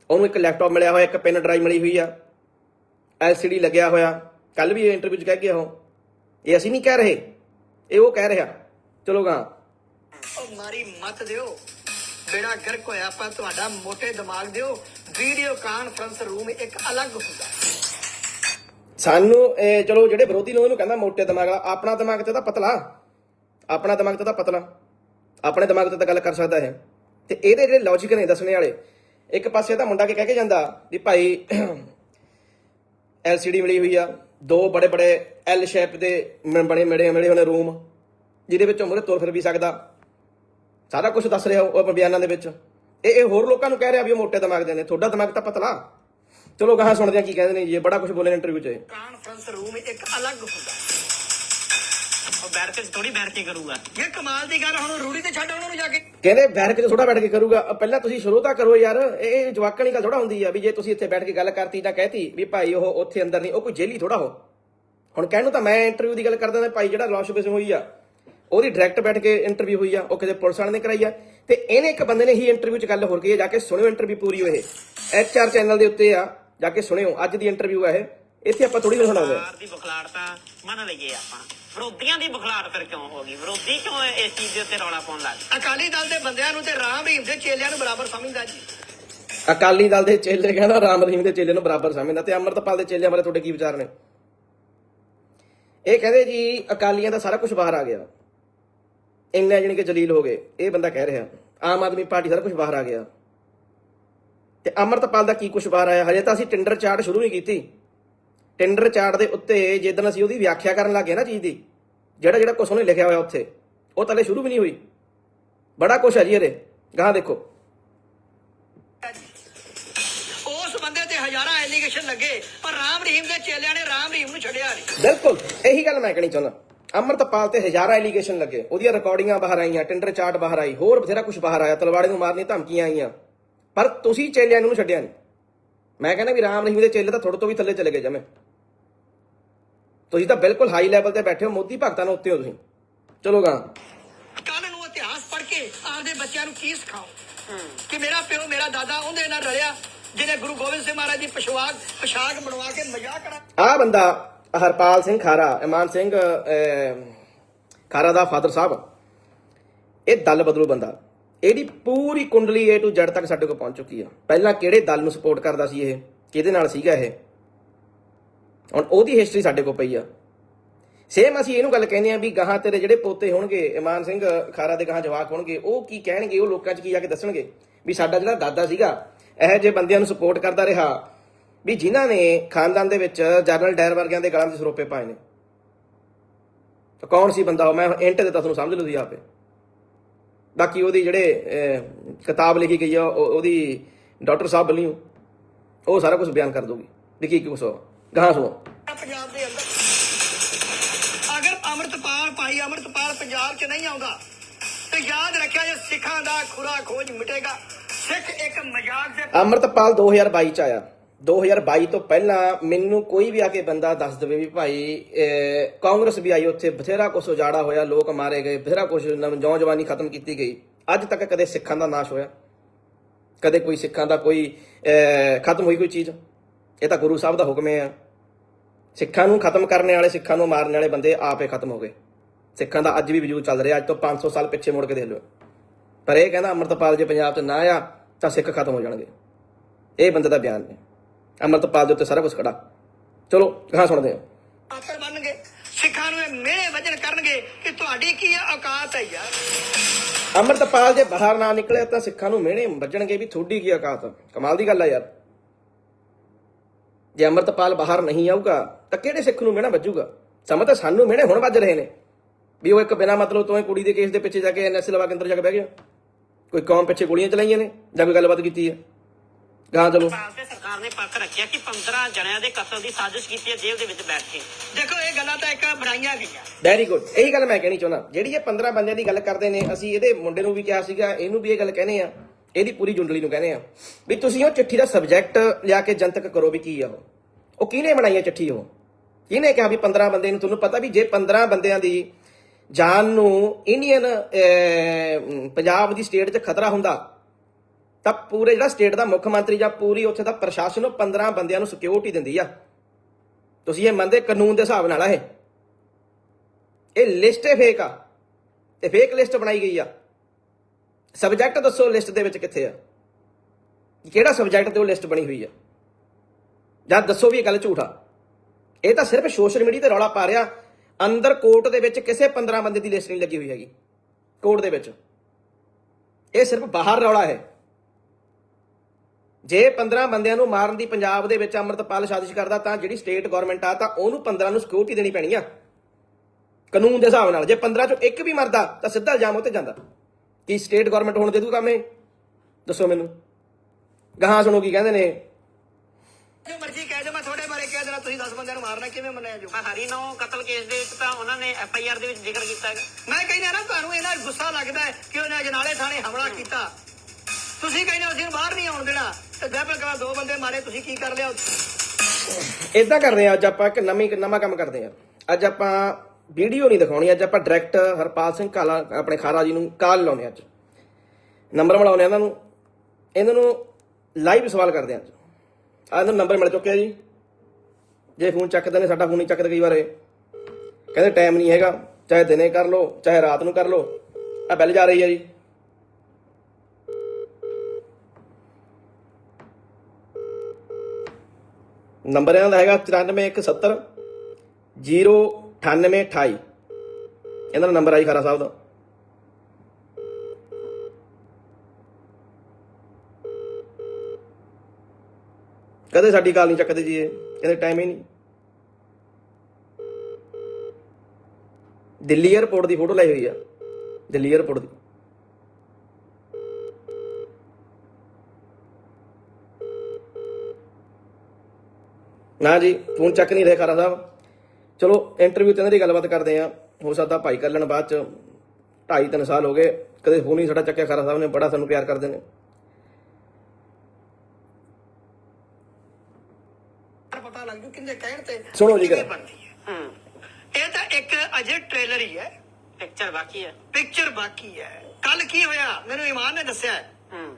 ਉਹਨੂੰ ਇੱਕ ਲੈਪਟਾਪ ਮਿਲਿਆ ਹੋਇਆ ਇੱਕ ਪੈਨ ਡਰਾਈਵ ਮਿਲੀ ਹੋਈ ਆ। ਐਲਸੀਡੀ ਲੱਗਿਆ ਹੋਇਆ। ਕੱਲ ਵੀ ਇੰਟਰਵਿਊ 'ਚ ਕਹਿ ਗਿਆ ਉਹ। ਇਹ ਅਸੀਂ ਨਹੀਂ ਕਹਿ ਰਹੇ। ਇਹ ਉਹ ਕਹਿ ਰਿਹਾ। ਚਲੋ ਗਾ। ਉਹ ਮਾਰੀ ਮਤ ਦਿਓ। ਬੇੜਾ ਗਰਕ ਹੋਇਆ ਪਰ ਤੁਹਾਡਾ ਮੋਟੇ ਦਿਮਾਗ ਦਿਓ। ਵੀਡੀਓ ਕਾਨਫਰੰਸ ਰੂਮ ਇੱਕ ਅਲੱਗ ਹੁੰਦਾ। ਸਾਨੂੰ ਇਹ ਚਲੋ ਜਿਹੜੇ ਵਿਰੋਧੀ ਨੇ ਉਹਨੂੰ ਕਹਿੰਦਾ ਮੋਟੇ ਦਿਮਾਗ ਵਾਲਾ ਆਪਣਾ ਦਿਮਾਗ ਤੇ ਤਾਂ ਪਤਲਾ। ਆਪਣਾ ਦਿਮਾਗ ਤੇ ਤਾਂ ਪਤਲਾ। ਆਪਣੇ ਦਿਮਾਗ ਤੇ ਤਾਂ ਗੱਲ ਕਰ ਸਕਦਾ ਹੈ ਤੇ ਇਹਦੇ ਜਿਹੜੇ ਲੌਜੀਕ ਨੇ ਦੱਸਣੇ ਵਾਲੇ ਇੱਕ ਪਾਸੇ ਤਾਂ ਮੁੰਡਾ ਕੇ ਕਹਿ ਕੇ ਜਾਂਦਾ ਵੀ ਭਾਈ ਐਲਸੀਡੀ ਮਿਲੀ ਹੋਈ ਆ ਦੋ ਬੜੇ ਬੜੇ ਐਲ ਸ਼ੇਪ ਦੇ ਬਣੇ ਮਿਲੇ ਮਿਲੇ ਹੋਣੇ ਰੂਮ। ਜਿਹਦੇ ਵਿੱਚੋਂ ਮੁਰੇ ਤੁਰ ਫਿਰ ਵੀ ਸਕਦਾ। ਸਾਰਾ ਕੁਝ ਦੱਸ ਰਿਹਾ ਉਹ ਬਿਆਨਾਂ ਦੇ ਵਿੱਚ। ਇਹ ਇਹ ਹੋਰ ਲੋਕਾਂ ਨੂੰ ਕਹਿ ਰਿਹਾ ਵੀ ਉਹ ਮੋਟੇ ਦਿਮਾਗ ਦੇ ਨੇ। ਤੁਹਾਡਾ ਦਿਮਾਗ ਤਾਂ ਪਤਲਾ। ਚਲੋ ਗਾਹਾਂ ਸੁਣਦੇ ਆ ਕੀ ਕਹਿੰਦੇ ਨੇ ਜੀ। ਬੜਾ ਕੁਝ ਬੋਲੇ ਨੇ ਇੰਟਰਵਿਊ 'ਚ। ਕਾਨਫਰੰਸ ਰੂਮ ਇੱਕ ਅਲੱਗ ਹੁੰਦਾ। ਉਹ ਬੈਠ ਕੇ ਥੋੜੀ ਬੈਠ ਕੇ ਕਰੂਗਾ। ਇਹ ਕਮਾਲ ਦੀ ਗੱਲ ਹੁਣ ਰੂੜੀ ਤੇ ਛੱਡ ਉਹਨਾਂ ਨੂੰ ਜਾ ਕੇ। ਕਹਿੰਦੇ ਬੈਠ ਕੇ ਥੋੜਾ ਬੈਠ ਕੇ ਕਰੂਗਾ। ਪਹਿਲਾਂ ਤੁਸੀਂ ਸ਼ੁਰੂ ਤਾਂ ਕਰੋ ਯਾਰ। ਇਹ ਇਹ ਜਵਾਕਾਂ ਦੀ ਗੱਲ ਥੋੜਾ ਹੁੰਦੀ ਆ ਵੀ ਜੇ ਤੁਸੀਂ ਇੱਥੇ ਬੈਠ ਕੇ ਗੱਲ ਕਰਤੀ ਜਾਂ ਕਹਿਤੀ ਵੀ ਭਾਈ ਉਹ ਉੱਥੇ ਅੰਦਰ ਨਹੀਂ ਉਹ ਕੋਈ ਜੇਲੀ ਥੋੜਾ ਹੋ ਹੁਣ ਕਹਿਣ ਨੂੰ ਤਾਂ ਮੈਂ ਇੰਟਰਵਿਊ ਦੀ ਗੱਲ ਕਰਦਾ ਤਾਂ ਭਾਈ ਜਿਹੜਾ ਲਾਸ਼ ਬਿਸ ਹੋਈ ਆ। ਉਹਦੀ ਡਾਇਰੈਕਟ ਬੈਠ ਕੇ ਇੰਟਰਵਿਊ ਹੋਈ ਆ ਉਹ ਕਿਤੇ ਪੁਲਿਸ ਵਾਲੇ ਨੇ ਕਰਾਈ ਆ ਤੇ ਇਹਨੇ ਇੱਕ ਬੰਦੇ ਨੇ ਹੀ ਇੰਟਰਵਿਊ 'ਚ ਗੱਲ ਹੋਰ ਕੀ ਹੈ ਜਾ ਕੇ ਸੁਣਿਓ ਇੰਟਰਵਿਊ ਪੂਰੀ ਉਹ ਇਹ। ਐਚਆਰ ਚੈਨਲ ਦੇ ਉੱਤੇ ਆ ਜਾ ਕੇ ਸੁਣਿਓ ਅੱਜ ਦੀ ਇੰਟਰਵਿਊ ਆ ਇਹ। ਇੱਥੇ ਆਪਾਂ ਥੋੜੀ ਜਿਹੀ ਸੁਣਾਉਂਦੇ ਸਰਕਾਰ ਦੀ ਬਖਲਾੜ ਤਾਂ ਮੰਨ ਲਈਏ ਆਪਾਂ। ਵਿਰੋਧੀਆਂ ਦੀ ਬਖਲਾੜ ਫਿਰ ਕਿਉਂ ਹੋ ਗਈ? ਵਿਰੋਧੀ ਕਿਉਂ ਇਸ ਚੀਜ਼ ਦੇ ਉੱਤੇ ਰੌਲਾ ਪਾਉਣ ਲੱਗ ਗਏ? ਅਕਾਲੀ ਦਲ ਦੇ ਬੰਦਿਆਂ ਨੂੰ ਤੇ ਰਾਮ ਰਹੀਮ ਦੇ ਚੇਲਿਆਂ ਨੂੰ ਬਰਾਬਰ ਸਮਝਦਾ ਜੀ। ਅਕਾਲੀ ਦਲ ਦੇ ਚੇਲੇ ਕਹਿੰਦਾ ਰਾਮ ਰਹੀਮ ਦੇ ਚੇਲੇ ਨੂੰ ਬਰਾਬਰ ਸਮਝਦਾ ਤੇ ਅੰਮ੍ਰਿਤਪਾਲ ਦੇ ਚੇਲਿਆਂ ਬਾਰੇ ਤੁਹਾਡੇ ਕੀ ਵਿਚਾਰ ਨੇ? ਇਹ ਕਹਿੰਦੇ ਜੀ ਅਕਾਲੀਆਂ ਦਾ ਸਾਰਾ ਕੁਝ ਬਾਹਰ ਆ ਗਿਆ। ਇੰਨਾ ਜਾਣੀ ਕਿ ਜਲੀਲ ਹੋ ਗਏ। ਇਹ ਬੰਦਾ ਕਹਿ ਰਿਹਾ ਆਮ ਆਦਮੀ ਪਾਰਟੀ ਸਾਰਾ ਕੁਝ ਬਾਹਰ ਆ ਗਿਆ। ਤੇ ਅੰਮ੍ਰਿਤਪਾਲ ਦਾ ਕੀ ਕੁਝ ਬਾਹਰ ਆਇਆ? ਹਜੇ ਤਾਂ ਅਸੀਂ ਟੈਂਡਰ ਚਾਰਟ ਸ਼ੁਰੂ ਨਹੀਂ ਕੀਤੀ। ਟੈਂਡਰ ਚਾਰਟ ਦੇ ਉੱਤੇ ਜਿੱਦਣ ਅਸੀਂ ਉਹਦੀ ਵਿਆਖਿਆ ਕਰਨ ਲੱਗੇ ਨਾ ਚੀਜ਼ ਦੀ ਜਿਹੜਾ ਜਿਹੜਾ ਕੁਝ ਉਹਨੇ ਲਿਖਿਆ ਹੋਇਆ ਉੱਥੇ ਉਹ ਤਾਂ ਹਲੇ ਸ਼ੁਰੂ ਵੀ ਨਹੀਂ ਹੋਈ। ਬੜਾ ਕੁਝ ਹੈ ਜੀ ਇਹਦੇ। ਗਾਹਾਂ ਦੇਖੋ। ਉਸ ਬੰਦੇ ਤੇ ਹਜ਼ਾਰਾਂ ਐਲੀਗੇਸ਼ਨ ਲੱਗੇ ਪਰ ਰਾਮ ਰਹੀਮ ਦੇ ਚੇਲਿਆਂ ਨੇ ਰਾਮ ਰਹੀਮ ਨੂੰ ਛੱਡਿਆ ਨਹੀਂ ਬਿਲਕੁਲ ਇਹੀ ਗੱਲ ਮੈਂ ਕਹਿਣੀ ਚਾਹੁੰਦਾ। ਅਮਰਤਪਾਲ ਤੇ ਹਜ਼ਾਰਾਂ ਐਲੀਗੇਸ਼ਨ ਲੱਗੇ। ਉਹਦੀਆਂ ਰਿਕਾਰਡਿੰਗਾਂ ਬਾਹਰ ਆਈਆਂ ਟੈਂਡਰ ਚਾਰਟ ਬਾਹਰ ਆਈ ਹੋਰ ਬਥੇਰਾ ਕੁਝ ਬਾਹਰ ਆਇਆ ਤਲਵਾੜੇ ਨੂੰ ਮਾਰਨੀ ਧਮਕੀਆਂ ਆਈਆਂ। ਪਰ ਤੁਸੀਂ ਚੇਲਿਆਂ ਨੂੰ ਛੱਡਿਆ ਨਹੀਂ ਮੈਂ ਕਹਿੰਦਾ ਵੀ ਰਾਮ ਰਹੀਮ ਦੇ ਚੇਲੇ ਤਾਂ ਥੋੜੇ ਤੋਂ ਵੀ ਥੱਲੇ ਚਲੇ ਗਏ ਜਮੇ। ਤੁਸੀਂ ਤਾਂ ਬਿਲਕੁਲ ਹਾਈ ਲੈਵਲ ਤੇ ਬੈਠੇ ਹੋ ਮੋਦੀ ਭਗਤਾਂ ਨੂੰ ਉੱਤੇ ਹੋ ਤੁਸੀਂ। ਚਲੋ ਗਾ। ਕੱਲ ਨੂੰ ਇਤਿਹਾਸ ਪੜ੍ਹ ਕੇ ਆਪਦੇ ਬੱਚਿਆਂ ਨੂੰ ਕੀ ਸਿਖਾਓ? ਕਿ ਮੇਰਾ ਪਿਓ ਮੇਰਾ ਦਾਦਾ ਉਹਦੇ ਨਾਲ ਰਲਿਆ ਜਿਹਨੇ ਗੁਰੂ ਗੋਬਿੰਦ ਸਿੰਘ ਮਹਾਰਾਜ ਦੀ ਪਸ਼ਵਾਕ ਪੋਸ਼ਾਕ ਬਣਵਾ ਕੇ ਮਜ਼ਾਕ ਕਰਾ ਆਹ ਬੰਦਾ ਹਰਪਾਲ ਸਿੰਘ ਖਾਰਾ, ਇਮਾਨ ਸਿੰਘ ਖਾਰਾ ਦਾ ਫਾਦਰ ਸਾਹਿਬ। ਇਹ ਦਲ ਬਦਲੂ ਬੰਦਾ। ਇਹਦੀ ਪੂਰੀ ਕੁੰਡਲੀ A ਟੂ Z ਤੱਕ ਸਾਡੇ ਕੋਲ ਪਹੁੰਚ ਚੁੱਕੀ ਆ। ਪਹਿਲਾਂ ਕਿਹੜੇ ਦਲ ਨੂੰ ਸਪੋਰਟ ਕਰਦਾ ਸੀ ਇਹ? ਕਿਹਦੇ ਨਾਲ ਸੀਗਾ ਇਹ? ਹੁਣ ਉਹਦੀ ਹਿਸਟਰੀ ਸਾਡੇ ਕੋਲ ਪਈ ਆ। ਸੇਮ ਅਸੀਂ ਇਹਨੂੰ ਗੱਲ ਕਹਿੰਦੇ ਆ ਵੀ ਗਾਹਾਂ ਤੇਰੇ ਜਿਹੜੇ ਪੋਤੇ ਹੋਣਗੇ, ਇਮਾਨ ਸਿੰਘ ਖਾਰਾ ਦੇ ਗਾਹਾਂ ਜਵਾਕ ਹੋਣਗੇ, ਉਹ ਕੀ ਕਹਿਣਗੇ? ਉਹ ਲੋਕਾਂ 'ਚ ਕੀ ਜਾ ਕੇ ਦੱਸਣਗੇ? ਵੀ ਸਾਡਾ ਜਿਹੜਾ ਦਾਦਾ ਸੀਗਾ, ਇਹੋ ਜਿਹੇ ਬੰਦਿਆਂ ਨੂੰ ਸਪੋਰਟ ਕਰਦਾ ਰਿਹਾ। ਵੀ ਜਿਨ੍ਹਾਂ ਨੇ ਖਾਨਦਾਨ ਦੇ ਵਿੱਚ ਜਨਰਲ ਡਾਇਰ ਵਰਗਿਆਂ ਦੇ ਗਲਾਂ 'ਚ ਸਰੋਪੇ ਪਾਏ ਨੇ। ਤਾਂ ਕੌਣ ਸੀ ਬੰਦਾ? ਉਹ ਮੈਂ ਇੰਟ ਦੇ ਤਾਂ ਤੁਹਾਨੂੰ ਸਮਝ ਲਓ ਤੁਸੀਂ ਆਪੇ। ਬਾਕੀ ਉਹਦੀ ਜਿਹੜੇ ਕਿਤਾਬ ਲਿਖੀ ਗਈ ਆ ਉਹ- ਉਹਦੀ ਡਾਕਟਰ ਸਾਹਿਬ ਵੱਲੋਂ ਉਹ। ਸਾਰਾ ਕੁਝ ਬਿਆਨ ਕਰ ਦੋਗੀ ਦੇਖੀ ਕੀ ਕੁਛ ਗਾਹਾਂ ਸੁਣੋ। ਪੰਜਾਬ ਦੇ ਅੰਦਰ। ਅਗਰ ਅਮਰਤਪਾਲ ਭਾਈ ਅਮਰਤਪਾਲ ਪੰਜਾਬ 'ਚ ਨਹੀਂ ਆਉਂਦਾ ਤੇ ਯਾਦ ਰੱਖਿਆ ਜੇ ਸਿੱਖਾਂ ਦਾ ਖੁਰਾ ਖੋਜ ਮਿਟੇਗਾ। ਸਿੱਖ ਇੱਕ ਮਜ਼ਾਕ ਦੇ ਅੰਮ੍ਰਿਤਪਾਲ 2022 ਚ ਆਇਆ। 2022 ਤੋਂ ਪਹਿਲਾਂ ਮੈਨੂੰ ਕੋਈ ਵੀ ਆ ਕੇ ਬੰਦਾ ਦੱਸ ਦੇਵੇ ਵੀ ਭਾਈ ਕਾਂਗਰਸ ਵੀ ਆਈ ਉੱਥੇ, ਬਥੇਰਾ ਕੁਛ ਉਜਾੜਾ ਹੋਇਆ, ਲੋਕ ਮਾਰੇ ਗਏ, ਬਥੇਰਾ ਕੁਛ ਨੌਜਵਾਨੀ ਖਤਮ ਕੀਤੀ ਗਈ। ਅੱਜ ਤੱਕ ਕਦੇ ਸਿੱਖਾਂ ਦਾ ਨਾਸ਼ ਹੋਇਆ? ਕਦੇ ਕੋਈ ਸਿੱਖਾਂ ਦਾ ਕੋਈ ਖਤਮ ਹੋਈ ਕੋਈ ਚੀਜ਼? ਇਹ ਤਾਂ ਗੁਰੂ ਸਾਹਿਬ ਦਾ ਹੁਕਮ ਹੈ ਸਿੱਖਾਂ ਨੂੰ ਖਤਮ ਕਰਨ ਵਾਲੇ, ਸਿੱਖਾਂ ਨੂੰ ਮਾਰਨ ਵਾਲੇ ਬੰਦੇ ਆਪੇ ਖਤਮ ਹੋ ਗਏ। ਸਿੱਖਾਂ ਦਾ ਅੱਜ ਵੀ ਵਜੂਦ ਚੱਲ ਰਿਹਾ, ਅੱਜ ਤੋਂ 500 ਸਾਲ ਪਿੱਛੇ ਮੁੜ ਕੇ ਦੇਖ ਲਓ। ਪਰ ਇਹ ਕਹਿੰਦਾ, ਅੰਮ੍ਰਿਤਪਾਲ ਜੇ ਪੰਜਾਬ 'ਚ ਨਾ ਆ ਤਾਂ ਸਿੱਖ ਖਤਮ ਹੋ ਜਾਣਗੇ। ਇਹ ਬੰਦੇ ਦਾ ਬਿਆਨ ਨੇ ਅੰਮ੍ਰਿਤਪਾਲ ਦੇ ਉੱਤੇ ਸਾਰਾ ਕੁਝ ਖੜਾ। ਚਲੋ ਕਹਾਂ ਸੁਣਦੇ ਹਾਂ। ਆਕਰ ਬਣਨਗੇ ਸਿੱਖਾਂ ਨੂੰ ਇਹ ਮਿਹਣੇ ਵਜਨ ਕਰਨਗੇ ਕਿ ਤੁਹਾਡੀ ਕੀ ਔਕਾਤ ਹੈ ਯਾਰ। ਅੰਮ੍ਰਿਤਪਾਲ ਜੇ ਬਾਹਰ ਨਾ ਨਿਕਲੇ ਤਾਂ ਸਿੱਖਾਂ ਨੂੰ ਮਿਹਣੇ ਵੱਜਣਗੇ ਵੀ ਥੋੜੀ ਕੀ ਔਕਾਤ। ਕਮਾਲ ਦੀ ਗੱਲ ਆ ਯਾਰ। ਜੇ ਅੰਮ੍ਰਿਤਪਾਲ ਬਾਹਰ ਨਹੀਂ ਆਊਗਾ ਤਾਂ ਕਿਹੜੇ ਸਿੱਖ ਨੂੰ ਮਿਹਣਾ ਵੱਜੂਗਾ? ਸਮਾਂ ਤਾਂ ਸਾਨੂੰ ਮਿਹਣੇ ਹੁਣ ਵੱਜ ਰਹੇ ਨੇ। ਵੀ ਉਹ ਇੱਕ ਬਿਨਾ ਮਤਲਬ ਤੋਂ ਕੁੜੀ ਦੇ ਕੇਸ ਦੇ ਪਿੱਛੇ ਜਾ ਕੇ ਐਨਐਸਏ ਲਵਾ ਕੇ ਅੰਦਰ ਜਾ ਕੇ ਬਹਿ ਗਿਆ। ਕੋਈ ਕੌਮ ਪਿੱਛੇ ਗੋਲੀਆਂ ਚਲਾਈਆਂ ਨੇ ਜਾਂ ਕੋਈ ਗੱਲਬਾਤ ਕੀਤੀ ਹੈ? ਗਾਂ ਚਲੋ। ਤੇ ਸਰਕਾਰ ਨੇ ਪੱਕ ਰੱਖਿਆ ਕਿ 15 ਜਣਿਆਂ ਦੇ ਕਤਲ ਦੀ ਸਾਜ਼ਿਸ਼ ਕੀਤੀ ਹੈ ਜੇਲ੍ਹ ਦੇ ਵਿੱਚ ਬੈਠ ਕੇ। ਦੇਖੋ ਇਹ ਗੱਲਾਂ ਤਾਂ ਇੱਕ ਬਣਾਈਆਂ ਗਈਆਂ ਵੈਰੀ ਗੁੱਡ ਇਹੀ ਗੱਲ ਮੈਂ ਕਹਿਣੀ ਚਾਹੁੰਦਾ। ਜਿਹੜੀ ਇਹ 15 ਬੰਦਿਆਂ ਦੀ ਗੱਲ ਕਰਦੇ ਨੇ ਅਸੀਂ ਇਹਦੇ ਮੁੰਡੇ ਨੂੰ ਵੀ ਕਿਹਾ ਸੀਗਾ ਇਹਨੂੰ ਵੀ ਇਹ ਗੱਲ ਕਹਿੰਦੇ ਆ। ਇਹਦੀ ਪੂਰੀ ਜੁੰਡਲੀ ਨੂੰ ਕਹਿੰਦੇ ਆ ਵੀ ਤੁਸੀਂ ਉਹ ਚਿੱਠੀ ਦਾ ਸਬਜੈਕਟ ਲਿਆ ਕੇ ਜਨਤਕ ਕਰੋ ਵੀ ਕੀ ਆ ਉਹ। ਉਹ ਕਿਹਨੇ ਬਣਾਈ ਹੈ ਚਿੱਠੀ ਉਹ? ਕਿਹਨੇ ਕਿਹਾ ਵੀ 15 ਬੰਦੇ ਨੂੰ? ਤੁਹਾਨੂੰ ਪਤਾ ਵੀ ਜੇ 15 ਬੰਦਿਆਂ ਦੀ ਜਾਨ ਨੂੰ ਇੰਡੀਅਨ ਪੰਜਾਬ ਦੀ ਸਟੇਟ 'ਚ ਖਤਰਾ ਹੁੰਦਾ ਤਾਂ ਪੂਰੇ ਜਿਹੜਾ ਸਟੇਟ ਦਾ ਮੁੱਖ ਮੰਤਰੀ ਜਾਂ ਪੂਰੀ ਉੱਥੇ ਦਾ ਪ੍ਰਸ਼ਾਸਨ, ਉਹ 15 ਬੰਦਿਆਂ ਨੂੰ ਸਿਕਿਉਰਿਟੀ ਦਿੰਦੀ ਆ। ਤੁਸੀਂ ਇਹ ਮੰਨਦੇ ਕਾਨੂੰਨ ਦੇ ਹਿਸਾਬ ਨਾਲ ਆ ਇਹ? ਇਹ ਲਿਸਟ ਹੈ ਫੇਕ ਆ। ਤੇ ਫੇਕ ਲਿਸਟ ਬਣਾਈ ਗਈ ਆ। ਸਬਜੈਕਟ ਦੱਸੋ ਲਿਸਟ ਦੇ ਵਿੱਚ ਕਿੱਥੇ ਆ? ਕਿਹੜਾ ਸਬਜੈਕਟ ਤੇ ਉਹ ਲਿਸਟ ਬਣੀ ਹੋਈ ਆ? ਜਾਂ ਦੱਸੋ ਵੀ ਇਹ ਗੱਲ ਝੂਠ ਆ। ਇਹ ਤਾਂ ਸਿਰਫ ਸੋਸ਼ਲ ਮੀਡੀਆ ਤੇ ਰੌਲਾ ਪਾ ਰਿਹਾ। ਅੰਦਰ ਕੋਰਟ ਦੇ ਵਿੱਚ ਕਿਸੇ 15 ਬੰਦੇ ਦੀ ਲਿਸਟ ਨਹੀਂ ਲੱਗੀ ਹੋਈ ਹੈਗੀ। ਕੋਰਟ ਦੇ ਵਿੱਚ। ਇਹ ਸਿਰਫ ਬਾਹਰ ਰੌਲਾ ਹੈ। ਜੇ 15 ਬੰਦਿਆਂ ਨੂੰ ਮਾਰਨ ਦੀ ਪੰਜਾਬ ਦੇ ਵਿੱਚ ਅੰਮ੍ਰਿਤਪਾਲ ਸਾਜ਼ਿਸ਼ ਕਰਦਾ ਤਾਂ ਜਿਹੜੀ ਸਟੇਟ ਗਵਰਨਮੈਂਟ ਆ ਤਾਂ ਉਹਨੂੰ 15 ਨੂੰ ਸਿਕਿਉਰਿਟੀ ਦੇਣੀ ਪੈਣੀ ਆ। ਕਾਨੂੰਨ ਦੇ ਹਿਸਾਬ ਨਾਲ ਜੇ 15 ਚੋਂ ਇੱਕ ਵੀ ਮਰਦਾ ਤਾਂ ਸਿੱਧਾ ਇਲਜ਼ਾਮ ਉੱਤੇ ਜਾਂਦਾ। ਕੀ ਸਟੇਟ ਗਵਰਨਮੈਂਟ ਹੁਣ ਦੇ ਦੂ ਕੰਮ ਇਹ ਦੱਸੋ ਮੈਨੂੰ। ਗਾਹਾਂ ਸੁਣੋ ਕੀ ਕਹਿੰਦੇ ਨੇ। ਜੋ ਮਰਜ਼ੀ ਕਹਿ ਦਿਓ ਮੈਂ ਤੁਹਾਡੇ ਬਾਰੇ ਕਹਿ ਦੇਣਾ ਤੁਸੀਂ 10 ਬੰਦਿਆਂ ਨੂੰ ਮਾਰਨਾ ਕਿਵੇਂ ਮੰਨਿਆ ਜੋ ਪਰ ਹਰੀ ਨੂੰ ਕਤਲ ਕੇਸ ਦੇ ਵਿੱਚ ਤਾਂ ਉਹਨਾਂ ਨੇ ਐਫ ਆਈ ਆਰ ਦੇ ਵਿੱਚ ਜ਼ਿਕਰ ਕੀਤਾ ਹੈਗਾ। ਮੈਂ ਕਹਿੰਦਾ ਨਾ ਤੁਹਾਨੂੰ ਇਹਨਾਂ ਗੁੱਸਾ ਲੱਗਦਾ ਹੈ ਕਿ ਉਹਨੇ ਅਜਨਾਲੇ ਥਾਣੇ ਹਮਲਾ ਕੀਤਾ। ਤੁਸੀਂ ਕਹਿੰਦੇ ਅਸੀਂ ਇਹਨੂੰ ਬਾਹਰ ਨਹੀਂ ਆਉਣ ਦੇਣਾ। ਤੇ ਕਹਾ ਦੋ ਬੰਦੇ ਮਾਰੇ, ਤੁਸੀਂ ਕੀ ਕਰ ਲਿਆ ਇਦਾਂ ਕਰਦੇ ਆ ਅੱਜ ਆਪਾਂ ਇੱਕ ਨਵੀਂ ਨਵਾਂ ਕੰਮ ਕਰਦੇ ਆ ਅੱਜ ਆਪਾਂ ਵੀਡੀਓ ਨਹੀਂ ਦਿਖਾਉਣੀ, ਅੱਜ ਆਪਾਂ ਡਾਇਰੈਕਟ ਹਰਪਾਲ ਸਿੰਘ ਕਾਲਾ, ਆਪਣੇ ਖਾਰਾ ਜੀ ਨੂੰ ਕਾਲ ਲਾਉਣੇ ਅੱਜ। ਨੰਬਰ ਮਿਲਾਉਣੇ ਇਹਨਾਂ ਨੂੰ। ਇਹਨਾਂ ਨੂੰ ਲਾਈਵ ਸਵਾਲ ਕਰਦੇ ਆ ਅੱਜ। ਆ ਇਹਨਾਂ ਨੂੰ ਨੰਬਰ ਮਿਲ ਚੁੱਕਿਆ ਜੀ। ਜੇ ਫੋਨ ਚੱਕਦੇ ਨੇ, ਸਾਡਾ ਫੋਨ ਨਹੀਂ ਚੱਕਦੇ ਕਈ ਵਾਰ ਕਹਿੰਦੇ ਟਾਈਮ ਨਹੀਂ ਹੈਗਾ, ਚਾਹੇ ਦਿਨੇ ਕਰ ਲਓ, ਚਾਹੇ ਰਾਤ ਨੂੰ ਕਰ ਲਓ। ਆ ਬੈਲ ਜਾ ਰਹੀ ਹੈ ਜੀ। ਨੰਬਰ ਇਹਨਾਂ ਦਾ ਹੈਗਾ 94170 09828 ਇਹਨਾਂ ਦਾ ਨੰਬਰ ਆਈ ਖਾਰਾ ਸਾਹਿਬ ਦਾ। ਕਦੇ ਸਾਡੀ ਕਾਲ ਨਹੀਂ ਚੱਕਦੇ ਜੀ ਇਹ ਕਹਿੰਦੇ ਟਾਈਮ ਹੀ ਨਹੀਂ। ਦਿੱਲੀ 에ਅਰਪੋਰਟ ਦੀ ਫੋਟੋ ਲਾਈ ਹੋਈ ਆ। ਦਿੱਲੀ 에ਅਰਪੋਰਟ ਦੀ। ਨਾ ਜੀ ਫੋਨ ਚੱਕ ਨਹੀਂ ਰਹੇ ਖਾਰਾ ਸਾਹਿਬ ਚਲੋ ਇੰਟਰਵਿਊ ਤੇ ਇਹਨਾਂ ਦੀ ਗੱਲਬਾਤ ਕਰਦੇ ਆ ਹੋ ਸਕਦਾ ਭਾਈ ਕਰ ਲੈਣ ਬਾਅਦ ਚ। ਢਾਈ ਤਿੰਨ ਸਾਲ ਹੋ ਗਏ ਕਦੇ ਫੋਨ ਨਹੀਂ ਸਾਡਾ ਚੱਕਿਆ ਖਾਰਾ ਸਾਹਿਬ ਨੇ ਬੜਾ ਸਾਨੂੰ ਪਿਆਰ ਕਰਦੇ ਨੇ। ਪਤਾ ਲੱਗ ਜੂ ਕਿੰਦੇ ਕਹਿਣ ਤੇ। ਸੁਣੋ ਜੀ ਗੱਲ। ਹੈ? ਇਹ ਤਾਂ ਇੱਕ ਅਜੇ ਟ੍ਰੇਲਰ ਹੀ ਹੈ। ਪਿਕਚਰ ਬਾਕੀ ਹੈ। ਪਿਕਚਰ ਬਾਕੀ ਹੈ। ਕੱਲ ਕੀ ਹੋਇਆ? ਮੈਨੂੰ ਇਮਾਨ ਨੇ ਦੱਸਿਆ। ਹੂੰ।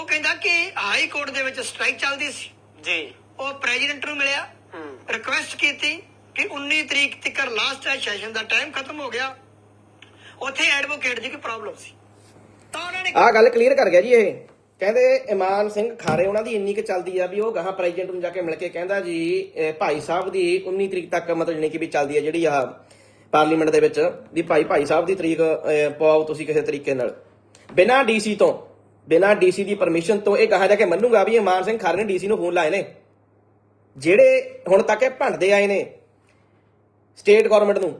ਉਹ ਕਹਿੰਦਾ ਕਿ ਹਾਈ ਕੋਰਟ ਦੇ ਵਿੱਚ ਸਟ੍ਰਾਈਕ ਚੱਲਦੀ ਸੀ। ਜੀ। ਉਹ ਪ੍ਰੈਜ਼ੀਡੈਂਟ ਨੂੰ ਮਿਲਿਆ। ਹੂੰ। ਰਿਕੁਐਸਟ ਕੀਤੀ ਕਿ 19 ਤਰੀਕ ਤੱਕ ਲਾਸਟ ਹੈ ਸੈਸ਼ਨ ਦਾ ਟਾਈਮ ਖਤਮ ਹੋ ਗਿਆ। ਉੱਥੇ ਐਡਵੋਕੇਟ ਦੀ ਕੋਈ ਪ੍ਰੋਬਲਮ ਸੀ। ਤਾਂ ਉਹਨਾਂ ਨੇ ਆਹ ਗੱਲ ਕਲੀਅਰ ਕਰ ਗਿਆ ਜੀ ਇਹ। ਕਹਿੰਦੇ ਇਮਾਨ ਸਿੰਘ ਖਾਰੇ ਉਹਨਾਂ ਦੀ ਇੰਨੀ ਕਿ ਚੱਲਦੀ ਆ ਵੀ ਉਹ ਗਾਹਾਂ ਪ੍ਰੈਜ਼ੀਡੈਂਟ ਨੂੰ ਜਾ ਕੇ ਮਿਲ ਕੇ ਕਹਿੰਦਾ ਜੀ ਭਾਈ ਸਾਹਿਬ ਦੀ 19 ਤਰੀਕ ਤੱਕ ਮਤਲਬ ਜਾਣੀ ਕਿ ਵੀ ਚੱਲਦੀ ਆ ਜਿਹੜੀ ਆ ਪਾਰਲੀਮੈਂਟ ਦੇ ਵਿੱਚ ਵੀ ਭਾਈ ਭਾਈ ਸਾਹਿਬ ਦੀ ਤਰੀਕ ਪਵਾਓ ਤੁਸੀਂ ਕਿਸੇ ਤਰੀਕੇ ਨਾਲ। ਬਿਨਾਂ ਡੀਸੀ ਤੋਂ ਬਿਨਾਂ ਡੀਸੀ ਦੀ ਪਰਮਿਸ਼ਨ ਤੋਂ ਇਹ ਗਾਹਾਂ ਜਾ ਕੇ ਮੰਨੂਗਾ ਵੀ ਇਮਾਨ ਸਿੰਘ ਖਾਰੇ ਨੇ ਡੀਸੀ ਨੂੰ ਫੋਨ ਲਾਏ ਨੇ। ਜਿਹੜੇ ਹੁਣ ਤੱਕ ਇਹ ਭੰਡਦੇ ਆਏ ਨੇ ਸਟੇਟ ਗਵਰਨਮੈਂਟ ਨੂੰ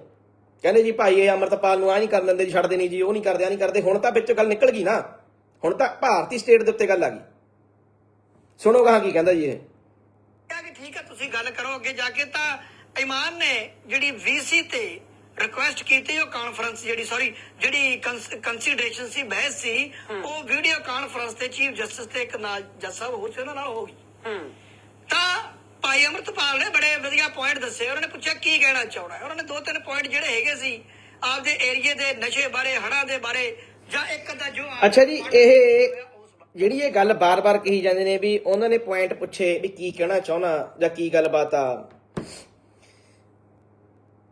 ਕਹਿੰਦੇ ਜੀ ਭਾਈ ਇਹ ਅਮਰਤਪਾਲ ਨੂੰ ਆ ਨਹੀਂ ਕਰਨ ਦਿੰਦੇ ਜੀ ਛੱਡਦੇ ਨਹੀਂ ਜੀ ਉਹ ਨਹੀਂ ਕਰਦੇ ਆ ਨਹੀਂ ਕਰਦੇ ਹੁਣ ਤਾਂ ਵਿੱਚ ਗੱਲ ਨਿਕਲ ਗਈ ਨਾ ਹੁਣ ਤਾਂ ਭਾਰਤੀ ਸਟੇਟ ਦੇ ਉੱਤੇ ਗੱਲ ਆ ਗਈ। ਸੁਣੋ ਗਾਹਾਂ ਕੀ ਕਹਿੰਦਾ ਜੀ ਇਹ। ਕਿਹਾ ਕਿ ਠੀਕ ਹੈ ਤੁਸੀਂ ਗੱਲ ਕਰੋ ਅੱਗੇ ਜਾ ਕੇ ਤਾਂ ਇਮਾਨ ਨੇ ਜਿਹੜੀ ਵੀਸੀ ਤੇ ਰਿਕੁਐਸਟ ਕੀਤੀ ਉਹ ਕਾਨਫਰੰਸ ਜਿਹੜੀ ਸੌਰੀ ਜਿਹੜੀ ਕੰਸੀਡਰੇਸ਼ਨ ਸੀ ਬਹਿਸ ਸੀ ਉਹ ਵੀਡੀਓ ਕਾਨਫਰੰਸ ਤੇ ਚੀਫ ਜਸਟਿਸ ਤੇ ਇੱਕ ਨਾਲ ਜੱਜ ਸਾਹਿਬ ਹੋਰ ਸੀ ਉਹਨਾਂ ਨਾਲ ਹੋ ਗਈ। ਹੂੰ। ਤਾਂ ਭਾਈ ਅਮਰਤਪਾਲ ਨੇ ਬੜੇ ਵਧੀਆ ਪੁਆਇੰਟ ਦੱਸੇ। ਉਹਨਾਂ ਨੇ ਪੁੱਛਿਆ ਕੀ ਕਹਿਣਾ ਚਾਹੁੰਦਾ ਹੈ। ਉਹਨਾਂ ਨੇ ਦੋ ਤਿੰਨ ਪੁਆਇੰਟ ਜਿਹੜੇ ਹੈਗੇ ਸੀ ਆਪਦੇ ਏਰੀਏ ਦੇ ਨਸ਼ੇ ਬਾਰੇ ਹੜ੍ਹਾਂ ਦੇ ਬਾਰੇ ਜਾਂ ਇੱਕ ਅੱਧਾ ਜੋ ਅੱਛਾ ਜੀ ਇਹ ਜਿਹੜੀ ਇਹ ਗੱਲ ਬਾਰ-ਬਾਰ ਕਹੀ ਜਾਂਦੇ ਨੇ ਵੀ ਉਹਨਾਂ ਨੇ ਪੁਆਇੰਟ ਪੁੱਛੇ ਵੀ ਕੀ ਕਹਿਣਾ ਚਾਹੁੰਦਾ ਜਾਂ ਕੀ ਗੱਲਬਾਤ ਆ।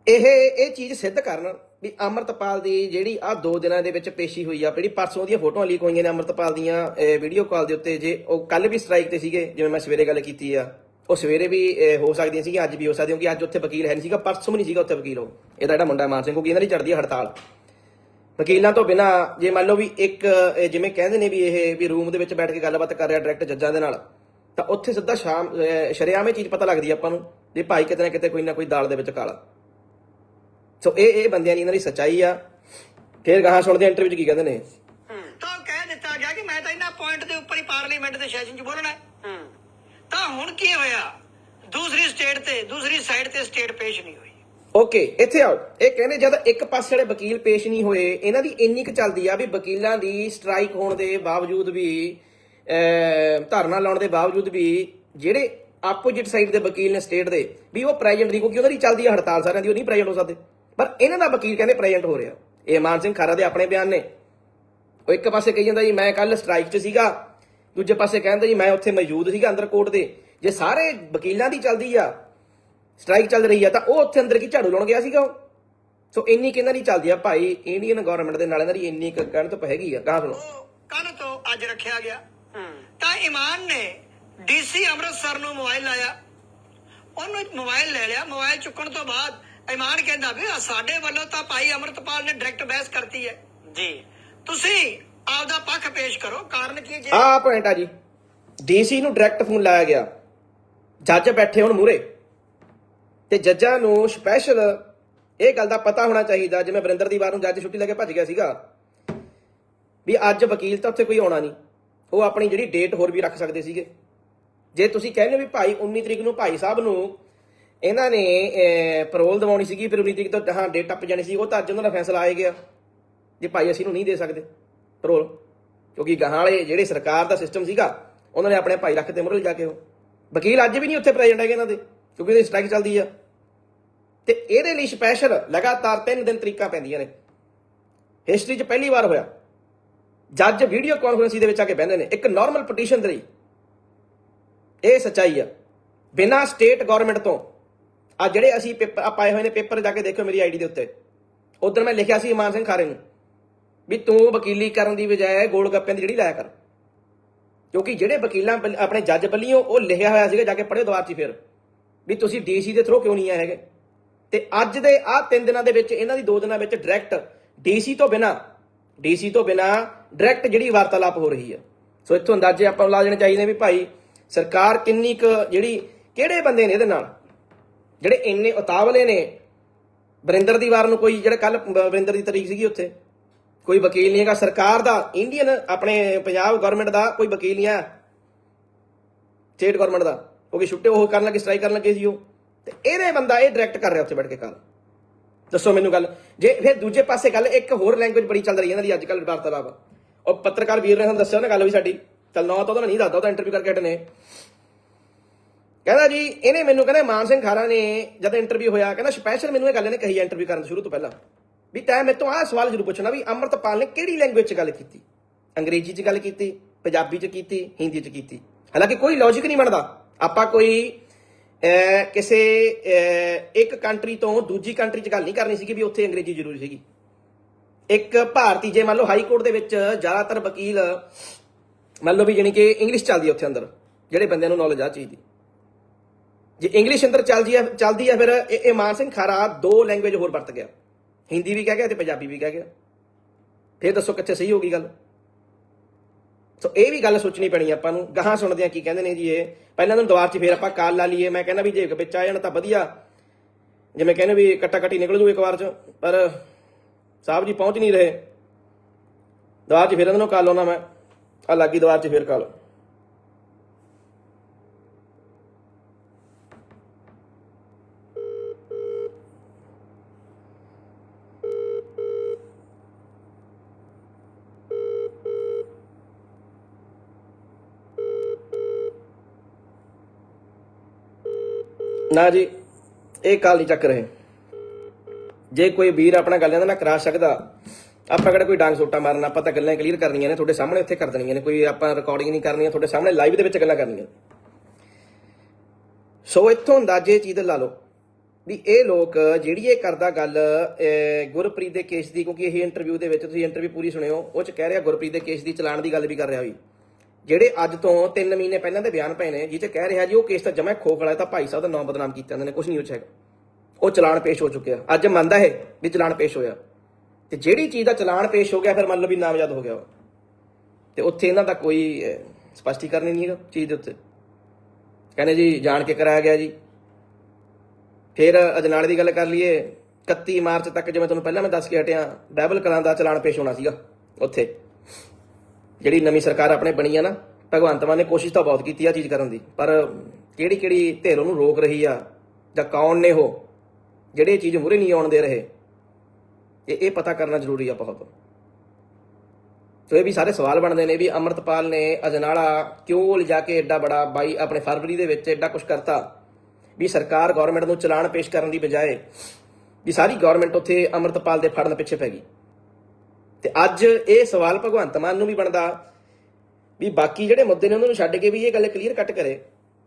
ਇਹ ਇਹ ਚੀਜ਼ ਸਿੱਧ ਕਰਨ ਵੀ ਅਮਰਤਪਾਲ ਦੀ ਜਿਹੜੀ ਆ ਦੋ ਦਿਨਾਂ ਦੇ ਵਿੱਚ ਪੇਸ਼ੀ ਹੋਈ ਆ ਜਿਹੜੀ ਪਰਸੋਂ ਦੀਆਂ ਫੋਟੋਆਂ ਲੀਕ ਹੋਈਆਂ ਨੇ ਅਮਰਤਪਾਲ ਦੀਆਂ ਵੀਡੀਓ ਕਾਲ ਦੇ ਉੱਤੇ ਜੇ ਉਹ ਕੱਲ ਵੀ ਸਟ੍ਰਾਈਕ ਤੇ ਸੀਗੇ ਜਿਵੇਂ ਮੈਂ ਸਵੇਰੇ ਗੱਲ ਕੀਤੀ ਆ। ਉਹ ਸਵੇਰੇ ਵੀ ਹੋ ਸਕਦੀਆਂ ਸੀਗੀਆਂ, ਅੱਜ ਵੀ ਹੋ ਸਕਦੀਆਂ ਕਿ ਅੱਜ ਉੱਥੇ ਵਕੀਲ ਹੈ ਨਹੀਂ ਸੀਗਾ, ਪਰਸੋਂ ਵੀ ਨਹੀਂ ਸੀਗਾ ਉੱਥੇ ਵਕੀਲ ਉਹ। ਇਹਦਾ ਜਿਹੜਾ ਮੁੰਡਾ ਮਾਨ ਸਿੰਘ, ਕਿਉਂਕਿ ਇਹਨਾਂ ਦੀ ਚੜਦੀ ਹੜਤਾਲ। ਵਕੀਲਾਂ ਤੋਂ ਬਿਨਾ, ਜੇ ਮੰਨ ਲਓ ਵੀ ਇੱਕ, ਇਹ ਜਿਵੇਂ ਕਹਿੰਦੇ ਨੇ ਵੀ ਇਹ, ਵੀ ਰੂਮ ਦੇ ਵਿੱਚ ਬੈਠ ਕੇ ਗੱਲਬਾਤ ਕਰ ਰਿਹਾ ਡਾਇਰੈਕਟ ਜੱਜਾਂ ਦੇ ਨਾਲ, ਤਾਂ ਉੱਥੇ ਸਿੱਧਾ ਸ਼ਾਮ ਅਹ ਚੀਜ਼ ਪਤਾ ਲੱਗਦੀ ਆਪਾਂ ਨੂੰ, ਵੀ ਭਾਈ ਕਿਤੇ ਨਾ ਕਿਤੇ ਕੋਈ ਨਾ ਕੋਈ ਦਾਲ ਦੇ ਵਿੱਚ ਕਾਲਾ। ਸੋ ਇਹ ਇਹ ਬੰਦਿਆਂ ਦੀ ਇਹਨਾਂ ਦੀ ਸੱਚਾਈ ਆ। ਫਿਰ ਗਾਹਾਂ ਸੁਣਦੇ ਇੰਟਰਵਿਊ 'ਚ ਕੀ ਕਹਿੰਦੇ ਨੇ। ਤਾਂ ਕਹਿ ਦਿੱਤਾ ਗਿਆ ਕਿ ਮੈਂ ਤਾਂ ਇਹਨਾਂ ਪੁਆਇੰਟ ਦੇ ਉੱਪਰ ਹੀ ਪਾਰਲੀਮੈਂਟ ਦੇ ਸੈਸ਼ਨ 'ਚ ਬੋਲਣਾ ਹੈ। ਹੁਣ ਕੀ ਹੋਇਆ? ਦੂਸਰੀ ਸਟੇਟ ਤੇ, ਦੂਸਰੀ ਸਾਈਡ ਤੇ ਸਟੇਟ ਪੇਸ਼ ਨਹੀਂ ਹੋਈ। ਓਕੇ ਇੱਥੇ ਆਓ। ਇਹ ਕਹਿੰਦੇ ਜਦ ਇੱਕ ਪਾਸੇ ਜਿਹੜੇ ਵਕੀਲ ਪੇਸ਼ ਨਹੀਂ ਹੋਏ, ਇਹਨਾਂ ਦੀ ਇੰਨੀ ਕੁ ਚੱਲਦੀ ਆ ਵੀ ਵਕੀਲਾਂ ਦੀ ਸਟ੍ਰਾਈਕ ਹੋਣ ਦੇ ਬਾਵਜੂਦ ਵੀ ਧਰਨਾ ਲਾਉਣ ਦੇ ਬਾਵਜੂਦ ਵੀ ਜਿਹੜੇ ਆਪੋਜੀਟ ਸਾਈਡ ਦੇ ਵਕੀਲ ਨੇ ਸਟੇਟ ਦੇ, ਵੀ ਉਹ ਪ੍ਰੈਜ਼ੈਂਟ ਨਹੀਂ ਕਿਉਂਕਿ ਉਹਨਾਂ ਦੀ ਚੱਲਦੀ ਆ ਹੜਤਾਲ ਸਾਰਿਆਂ ਦੀ, ਉਹ ਨਹੀਂ ਪ੍ਰੈਜ਼ੈਂਟ ਹੋ ਸਕਦੇ। ਪਰ ਇਹਨਾਂ ਦਾ ਵਕੀਲ ਕਹਿੰਦੇ ਪ੍ਰੈਜ਼ੈਂਟ ਹੋ ਰਿਹਾ। ਇਹ ਮਾਨ ਸਿੰਘ ਖਾਰਾ ਦੇ ਆਪਣੇ ਬਿਆਨ ਨੇ। ਉਹ ਇੱਕ ਪਾਸੇ ਕਹੀ ਜਾਂਦਾ ਜੀ, ਮੈਂ ਕੱਲ ਸਟ੍ਰਾਈਕ 'ਚ ਸੀਗਾ ਦੂਜੇ ਪਾਸੇ ਕਹਿੰਦਾ ਜੀ ਮੈਂ ਉੱਥੇ ਮੌਜੂਦ ਸੀਗਾ ਅੰਦਰ ਕੋਰਟ ਦੇ। ਜੇ ਸਾਰੇ ਵਕੀਲਾਂ ਦੀ ਚੱਲਦੀ ਆ ਸਟ੍ਰਾਈਕ ਚੱਲ ਰਹੀ ਆ ਤਾਂ ਉਹ ਉੱਥੇ ਅੰਦਰ ਕੀ ਝਾੜੂ ਲਾਉਣ ਗਿਆ ਸੀਗਾ ਉਹ? ਸੋ ਇੰਨੀ ਕਿਹਨਾਂ ਦੀ ਚੱਲਦੀ ਆ ਭਾਈ ਇੰਡੀਅਨ ਗਵਰਨਮੈਂਟ ਦੇ ਨਾਲ ਇਹਨਾਂ ਦੀ ਇੰਨੀ ਕਹਿਣ ਤੋਂ ਹੈਗੀ ਆ ਕਹਾਂ ਸੁਣੋ। ਕੱਲ ਤੋਂ ਅੱਜ ਰੱਖਿਆ ਗਿਆ। ਹੂੰ। ਤਾਂ ਇਮਾਨ ਨੇ ਡੀਸੀ ਅੰਮ੍ਰਿਤਸਰ ਨੂੰ ਮੋਬਾਈਲ ਲਾਇਆ। ਉਹਨੂੰ ਮੋਬਾਈਲ ਲੈ ਲਿਆ ਮੋਬਾਈਲ ਚੁੱਕਣ ਤੋਂ ਬਾਅਦ ਇਮਾਨ ਕਹਿੰਦਾ ਵੀ ਸਾਡੇ ਵੱਲੋਂ ਤਾਂ ਭਾਈ ਅਮਰਤਪਾਲ ਨੇ ਡਾਇਰੈਕਟ ਬਹਿਸ ਕਰਤੀ ਹੈ। ਜੀ। ਤੁਸੀਂ ਆਪਦਾ ਪੱਖ ਪੇਸ਼ ਕਰੋ, ਕਾਰਨ ਕੀ ਜੇ? ਆਹ ਪੁਆਇੰਟ ਆ ਜੀ। ਡੀਸੀ ਨੂੰ ਡਾਇਰੈਕਟ ਫੋਨ ਲਾਇਆ ਗਿਆ। ਜੱਜ ਬੈਠੇ ਹੁਣ ਮੂਰੇ ਤੇ ਜੱਜਾਂ ਨੂੰ ਸਪੈਸ਼ਲ ਇਹ ਗੱਲ ਦਾ ਪਤਾ ਹੋਣਾ ਚਾਹੀਦਾ, ਜਿਵੇਂ ਵਰਿੰਦਰ ਦੀ ਵਾਰ ਨੂੰ ਜੱਜ ਛੁੱਟੀ ਲੈ ਕੇ ਭੱਜ ਗਿਆ ਸੀਗਾ, ਵੀ ਅੱਜ ਵਕੀਲ ਤਾਂ ਉੱਥੇ ਕੋਈ ਆਉਣਾ ਨਹੀਂ। ਉਹ ਆਪਣੀ ਜਿਹੜੀ ਡੇਟ ਹੋਰ ਵੀ ਰੱਖ ਸਕਦੇ ਸੀਗੇ। ਜੇ ਤੁਸੀਂ ਕਹਿੰਦੇ ਹੋ ਵੀ ਭਾਈ 19 ਤਰੀਕ ਨੂੰ ਭਾਈ ਸਾਹਿਬ ਨੂੰ ਇਹਨਾਂ ਨੇ ਪਰੋਲ ਦਿਵਾਉਣੀ ਸੀਗੀ, ਫਿਰ 19 ਤਰੀਕ ਤੋਂ, ਹਾਂ ਡੇਟ ਟੱਪ ਜਾਣੀ ਸੀ, ਉਹ ਤਾਂ ਅੱਜ ਉਹਨਾਂ ਦਾ ਫੈਸਲਾ ਆਏ ਗਿਆ। ਜੇ ਭਾਈ ਅਸੀਂ ਨੂੰ ਨਹੀਂ ਦੇ ਸਕਦੇ। ਪਰੋਲ ਕਿਉਂਕਿ ਗਾਹਾਂ ਵਾਲੇ ਜਿਹੜੇ ਸਰਕਾਰ ਦਾ ਸਿਸਟਮ ਸੀਗਾ, ਉਹਨਾਂ ਨੇ ਆਪਣੇ ਭਾਈ ਰੱਖ ਤੇ ਮੁਰਲ ਜਾ ਕੇ ਉਹ। ਵਕੀਲ ਅੱਜ ਵੀ ਨਹੀਂ ਉੱਥੇ ਪ੍ਰੈਜ਼ੈਂਟ ਹੈਗੇ ਇਹਨਾਂ ਦੇ, ਕਿਉਂਕਿ ਇਹਦੀ ਸਟ੍ਰਾਈਕ ਚੱਲਦੀ ਆ। ਤੇ ਇਹਦੇ ਲਈ ਸਪੈਸ਼ਲ ਲਗਾਤਾਰ 3 ਦਿਨ ਤਰੀਕਾ ਪੈਂਦੀਆਂ ਨੇ। ਹਿਸਟਰੀ 'ਚ ਪਹਿਲੀ ਵਾਰ ਹੋਇਆ। ਜੱਜ ਵੀਡੀਓ ਕਾਨਫਰੰਸ ਦੇ ਵਿੱਚ ਆ ਕੇ ਬਹਿੰਦੇ ਨੇ। ਇੱਕ ਨਾਰਮਲ ਪਟੀਸ਼ਨ ਦੇ ਲਈ। ਇਹ ਸੱਚਾਈ ਆ। ਬਿਨਾਂ ਸਟੇਟ ਗਵਰਨਮੈਂਟ ਤੋਂ। ਆ ਜਿਹੜੇ ਅਸੀਂ ਪੇਪਰ ਪਾਏ ਹੋਏ ਨੇ ਪੇਪਰ ਜਾ ਕੇ ਦੇਖਿਓ ਮੇਰੀ ਆਈਡੀ ਦੇ ਉੱਤੇ। ਉਦੋਂ ਮੈਂ ਲਿਖਿਆ ਸੀ ਇਮਾਨ ਸਿੰਘ ਖਾਰੇ ਨੂੰ। ਵੀ ਤੂੰ ਵਕੀਲੀ ਕਰਨ ਦੀ ਬਜਾਏ ਗੋਲ ਗੱਪਿਆਂ ਦੀ ਜਿਹੜੀ ਲਾਇਆ ਕਰ। ਕਿਉਂਕਿ ਜਿਹੜੇ ਵਕੀਲਾਂ ਬੱਲ- ਆਪਣੇ ਜੱਜ ਬੱਲੀਓ ਉਹ ਲਿਖਿਆ ਹੋਇਆ ਸੀਗਾ, ਜਾ ਕੇ ਪੜ੍ਹਿਓ ਦੁਬਾਰਾ 'ਚ ਫਿਰ। ਵੀ ਤੁਸੀਂ ਡੀਸੀ ਦੇ ਥਰੂ ਕਿਉਂ ਨਹੀਂ ਆਏ ਹੈਗੇ? ਤੇ ਅੱਜ ਦੇ ਆਹ ਤਿੰਨ ਦਿਨਾਂ ਦੇ ਵਿੱਚ, ਇਹਨਾਂ ਦੀ ਦੋ ਦਿਨਾਂ ਵਿੱਚ ਡਾਇਰੈਕਟ ਡੀਸੀ ਤੋਂ ਬਿਨਾ, ਡੀਸੀ ਤੋਂ ਬਿਨਾ ਡਾਇਰੈਕਟ ਜਿਹੜੀ ਵਾਰਤਾਲਾਪ ਹੋ ਰਹੀ ਹੈ ਸੋ ਇੱਥੋਂ ਅੰਦਾਜ਼ੇ ਆਪਾਂ ਨੂੰ ਲਾ ਦੇਣੇ ਚਾਹੀਦੇ ਵੀ ਭਾਈ, ਸਰਕਾਰ ਕਿੰਨੀ ਕੁ ਜਿਹੜੀ, ਕਿਹੜੇ ਬੰਦੇ ਨੇ ਇਹਦੇ ਨਾਲ? ਜਿਹੜੇ ਇੰਨੇ ਉਤਾਵਲੇ ਨੇ, ਵਰਿੰਦਰ ਦੀ ਵਾਰ ਨੂੰ ਕੋਈ, ਜਿਹੜਾ ਕੱਲ ਵਰਿੰਦਰ ਦੀ ਤਰੀਕ ਸੀਗੀ ਉੱਥੇ। ਕੋਈ ਵਕੀਲ ਨਹੀਂ ਹੈਗਾ। ਸਰਕਾਰ ਦਾ ਇੰਡੀਅਨ ਆਪਣੇ ਪੰਜਾਬ ਗਵਰਨਮੈਂਟ ਦਾ ਕੋਈ ਵਕੀਲ ਨਹੀਂ ਹੈ। ਸਟੇਟ ਗਵਰਨਮੈਂਟ ਦਾ। ਉਹ ਕਿ ਛੁੱਟੇ ਉਹ ਕਰਨ ਲੱਗੇ ਸਟ੍ਰਾਈਕ ਕਰਨ ਲੱਗੇ ਸੀ ਉਹ। ਤੇ ਇਹਦੇ ਬੰਦਾ ਇਹ ਡਾਇਰੈਕਟ ਕਰ ਰਿਹਾ ਉੱਥੇ ਬੈਠ ਕੇ ਕੱਲ ਦੱਸੋ ਮੈਨੂੰ ਗੱਲ। ਜੇ ਫਿਰ ਦੂਜੇ ਪਾਸੇ ਗੱਲ, ਇੱਕ ਹੋਰ ਲੈਂਗੁਏਜ ਬੜੀ ਚੱਲ ਰਹੀ ਹੈ ਇਹਨਾਂ ਦੀ ਅੱਜ ਕੱਲ ਵਾਰਤਾਲਾਪ। ਉਹ ਪੱਤਰਕਾਰ ਵੀਰ ਨੇ ਸਾਨੂੰ ਦੱਸਿਆ ਨਾ ਗੱਲ ਹੋਈ ਸਾਡੀ। ਚੱਲ ਨਾ ਤਾਂ ਉਹਦਾ ਨਹੀਂ ਦੱਸਦਾ, ਉਹ ਤਾਂ ਇੰਟਰਵਿਊ ਕਰਕੇ ਹਟੇ ਕਹਿੰਦਾ ਜੀ, ਇਹਨੇ ਮੈਨੂੰ ਕਹਿੰਦਾ ਮਾਨ ਸਿੰਘ ਖਾਰਾ ਨੇ ਜਦ ਇੰਟਰਵਿਊ ਹੋਇਆ, ਕਹਿੰਦਾ ਸਪੈਸ਼ਲ ਮੈਨੂੰ ਇਹ ਗੱਲ ਇਹਨੇ ਕਹੀ ਇੰਟਰਵਿਊ ਕਰਨ ਸ਼ੁਰੂ ਤੋਂ ਪਹਿਲਾਂ। ਵੀ ਤੈਂ ਮੇਰੇ ਤੋਂ ਆਹ ਸਵਾਲ ਜ਼ਰੂਰ ਪੁੱਛਣਾ ਵੀ ਅਮਰਤਪਾਲ ਨੇ ਕਿਹੜੀ ਲੈਂਗੁਏਜ 'ਚ ਗੱਲ ਕੀਤੀ? ਅੰਗਰੇਜ਼ੀ 'ਚ ਗੱਲ ਕੀਤੀ, ਪੰਜਾਬੀ 'ਚ ਕੀਤੀ, ਹਿੰਦੀ 'ਚ ਕੀਤੀ। ਹਾਲਾਂਕਿ ਕੋਈ ਲੌਜੀਕ ਨਹੀਂ ਬਣਦਾ। ਆਪਾਂ ਕੋਈ ਕਿਸੇ ਇੱਕ ਕੰਟਰੀ ਤੋਂ ਦੂਜੀ ਕੰਟਰੀ 'ਚ ਗੱਲ ਨਹੀਂ ਕਰਨੀ ਸੀਗੀ ਵੀ ਉੱਥੇ ਅੰਗਰੇਜ਼ੀ ਜ਼ਰੂਰੀ ਸੀਗੀ। ਇੱਕ ਭਾਰਤੀ, ਜੇ ਮੰਨ ਲਓ ਹਾਈ ਕੋਰਟ ਦੇ ਵਿੱਚ ਜ਼ਿਆਦਾਤਰ ਵਕੀਲ, ਮੰਨ ਲਓ ਵੀ ਜਾਣੀ ਕਿ ਇੰਗਲਿਸ਼ ਚੱਲਦੀ ਹੈ ਉੱਥੇ ਅੰਦਰ, ਜਿਹੜੇ ਬੰਦਿਆਂ ਨੂੰ ਨੌਲੇਜ ਆ ਚੀਜ਼ ਦੀ। ਜੇ ਇੰਗਲਿਸ਼ ਅੰਦਰ ਚੱਲਦੀ ਹੈ ਚੱਲਦੀ ਹੈ ਫਿਰ ਇਹ ਇਹ ਮਾਨ ਸਿੰਘ ਖਾਰਾ ਦੋ ਲੈਂਗੁਏਜ ਹੋਰ ਵਰਤ ਗਿਆ। ਹਿੰਦੀ ਵੀ ਕਹਿ ਗਿਆ ਤੇ ਪੰਜਾਬੀ ਵੀ ਕਹਿ ਗਿਆ। ਫਿਰ ਦੱਸੋ ਕਿੱਥੇ ਸਹੀ ਹੋਗੀ ਗੱਲ? ਸੋ ਇਹ ਵੀ ਗੱਲ ਸੋਚਣੀ ਪੈਣੀ ਆਪਾਂ ਨੂੰ। ਗਾਹਾਂ ਸੁਣਦੇ ਆ ਕੀ ਕਹਿੰਦੇ ਨੇ ਜੀ ਇਹ। ਪਹਿਲਾਂ ਨੂੰ ਦੁਆਰ 'ਚ ਫੇਰ ਆਪਾਂ ਕਾਲ ਲਾ ਲਈਏ। ਮੈਂ ਕਹਿੰਦਾ ਵੀ ਜੇ ਵਿੱਚ ਆ ਜਾਣ ਤਾਂ ਵਧੀਆ। ਜਿਵੇਂ ਕਹਿੰਦੇ ਵੀ ਕੱਟਾ ਕੱਟੀ ਨਿਕਲ ਜੂ ਇੱਕ ਵਾਰ 'ਚ, ਪਰ ਸਾਹਿਬ ਜੀ ਪਹੁੰਚ ਨਹੀਂ ਰਹੇ। ਦੁਆਰ 'ਚ ਫੇਰ ਇਹਨਾਂ ਨੂੰ ਕਾਲ ਲਾਉਣਾ ਮੈਂ। ਆ ਲੱਗੀ ਦੁਆਰ 'ਚ ਫੇਰ ਕਾਲ। ਨਾ ਜੀ, ਇਹ ਕਾਲ ਨਹੀਂ ਚੱਕ ਰਹੇ। ਜੇ ਕੋਈ ਵੀਰ ਆਪਣਾ ਗੱਲਾਂ ਦਾ ਨਾ ਕਰਾ ਸਕਦਾ, ਆਪਾਂ ਕਿਹੜਾ ਕੋਈ ਡਾਂਗ ਸੋਟਾ ਮਾਰਨਾ, ਆਪਾਂ ਤਾਂ ਗੱਲਾਂ ਕਲੀਅਰ ਕਰਨੀਆਂ ਨੇ, ਤੁਹਾਡੇ ਸਾਹਮਣੇ ਇੱਥੇ ਕਰ ਦੇਣੀਆਂ ਨੇ, ਕੋਈ ਆਪਾਂ ਰਿਕਾਰਡਿੰਗ ਨਹੀਂ ਕਰਨੀਆਂ, ਤੁਹਾਡੇ ਸਾਹਮਣੇ ਲਾਈਵ ਦੇ ਵਿੱਚ ਗੱਲਾਂ ਕਰਨੀਆਂ। ਸੋ ਇੱਥੋਂ ਅੰਦਾਜ਼ੇ ਚੀਜ਼ ਲਾ ਲਓ ਵੀ ਇਹ ਲੋਕ ਜਿਹੜੀ ਇਹ ਕਰਦਾ ਗੱਲ ਗੁਰਪ੍ਰੀਤ ਦੇ ਕੇਸ ਦੀ, ਕਿਉਂਕਿ ਇਹ ਇੰਟਰਵਿਊ ਦੇ ਵਿੱਚ ਤੁਸੀਂ ਇੰਟਰਵਿਊ ਪੂਰੀ ਸੁਣਿਓ, ਉਹ ਚ ਕਹਿ ਰਿਹਾ ਗੁਰਪ੍ਰੀਤ ਦੇ ਕੇਸ ਦੀ ਚਲਾਨ ਦੀ ਗੱਲ ਵੀ ਕਰ ਰਿਹਾ ਹੋਈ ਜਿਹੜੇ ਅੱਜ ਤੋਂ 3 ਮਹੀਨੇ ਪਹਿਲਾਂ ਦੇ ਬਿਆਨ ਪਏ ਨੇ ਜਿਹ ਚ ਕਹਿ ਰਿਹਾ ਜੀ ਉਹ ਕੇਸ ਤਾਂ ਜਮਾ ਖੋਖਲਾ ਹੈ ਤਾਂ ਭਾਈ ਸਾਹਿਬ ਦਾ ਨਾਮ ਬਦਨਾਮ ਕੀਤਾ ਇਹਨਾਂ ਨੇ ਕੁਝ ਨਹੀਂ ਉਹ ਹੈਗਾ। ਉਹ ਚਲਾਨ ਪੇਸ਼ ਹੋ ਚੁੱਕਿਆ। ਅੱਜ ਮੰਨਦਾ ਹੈ ਵੀ ਚਲਾਨ ਪੇਸ਼ ਹੋਇਆ। ਤੇ ਜਿਹੜੀ ਚੀਜ਼ ਦਾ ਚਲਾਨ ਪੇਸ਼ ਹੋ ਗਿਆ ਫਿਰ ਮੰਨ ਲਓ ਵੀ ਨਾਮਜ਼ਦ ਹੋ ਗਿਆ ਉਹ। ਤੇ ਉੱਥੇ ਇਹਨਾਂ ਦਾ ਕੋਈ ਅਹ, ਸਪਸ਼ਟੀਕਰਨ ਨਹੀਂ ਹੈਗਾ ਚੀਜ਼ ਦੇ ਉੱਤੇ। ਕਹਿੰਦੇ ਜੀ ਜਾਣ ਕੇ ਕਰਾਇਆ ਗਿਆ ਜੀ। ਫਿਰ ਅਜਨਾਲੇ ਦੀ ਗੱਲ ਕਰ ਲਈਏ 31 ਮਾਰਚ ਤੱਕ ਜਿਵੇਂ ਤੁਹਾਨੂੰ ਪਹਿਲਾਂ ਮੈਂ ਦੱਸ ਕੇ ਹਟਿਆ ਬਾਈਬਲ ਕਲਾਂ ਦਾ ਚਲਾਨ ਪੇਸ਼ ਹੋਣਾ ਸੀਗਾ ਉੱਥੇ। ਜਿਹੜੀ ਨਵੀਂ ਸਰਕਾਰ ਆਪਣੇ ਬਣੀ ਆ ਨਾ, ਭਗਵੰਤ ਮਾਨ ਨੇ ਕੋਸ਼ਿਸ਼ ਤਾਂ ਬਹੁਤ ਕੀਤੀ ਆ ਚੀਜ਼ ਕਰਨ ਦੀ, ਪਰ ਕਿਹੜੀ ਕਿਹੜੀ ਧਿਰ ਉਹਨੂੰ ਰੋਕ ਰਹੀ ਆ, ਜਾਂ ਕੌਣ ਨੇ ਉਹ, ਜਿਹੜੇ ਚੀਜ਼ ਮੂਰੇ ਨਹੀਂ ਆਉਣ ਦੇ ਰਹੇ, ਇਹ ਇਹ ਪਤਾ ਕਰਨਾ ਜ਼ਰੂਰੀ ਆ ਬਹੁਤ। ਸੋ ਇਹ ਵੀ ਸਾਰੇ ਸਵਾਲ ਬਣਦੇ ਨੇ ਵੀ ਅਮਰਤਪਾਲ ਨੇ ਅਜਨਾਲਾ ਕਿਉਂ ਲਿਜਾ ਕੇ ਐਡਾ ਬੜਾ, ਬਾਈ ਆਪਣੇ ਫਰਵਰੀ ਦੇ ਵਿੱਚ ਐਡਾ ਕੁਝ ਕਰਤਾ, ਵੀ ਸਰਕਾਰ ਗਵਰਨਮੈਂਟ ਨੂੰ ਚਲਾਨ ਪੇਸ਼ ਕਰਨ ਦੀ ਬਜਾਏ, ਵੀ ਸਾਰੀ ਗਵਰਨਮੈਂਟ ਉੱਥੇ ਅਮਰਤਪਾਲ ਦੇ ਫੜਨ ਪਿੱਛੇ ਪੈ ਗਈ। ਤੇ ਅੱਜ ਇਹ ਸਵਾਲ ਭਗਵੰਤ ਮਾਨ ਨੂੰ ਵੀ ਬਣਦਾ ਵੀ ਬਾਕੀ ਜਿਹੜੇ ਮੁੱਦੇ ਨੇ ਉਹਨਾਂ ਨੂੰ ਛੱਡ ਕੇ ਵੀ ਇਹ ਗੱਲ ਕਲੀਅਰ ਕੱਟ ਕਰੇ।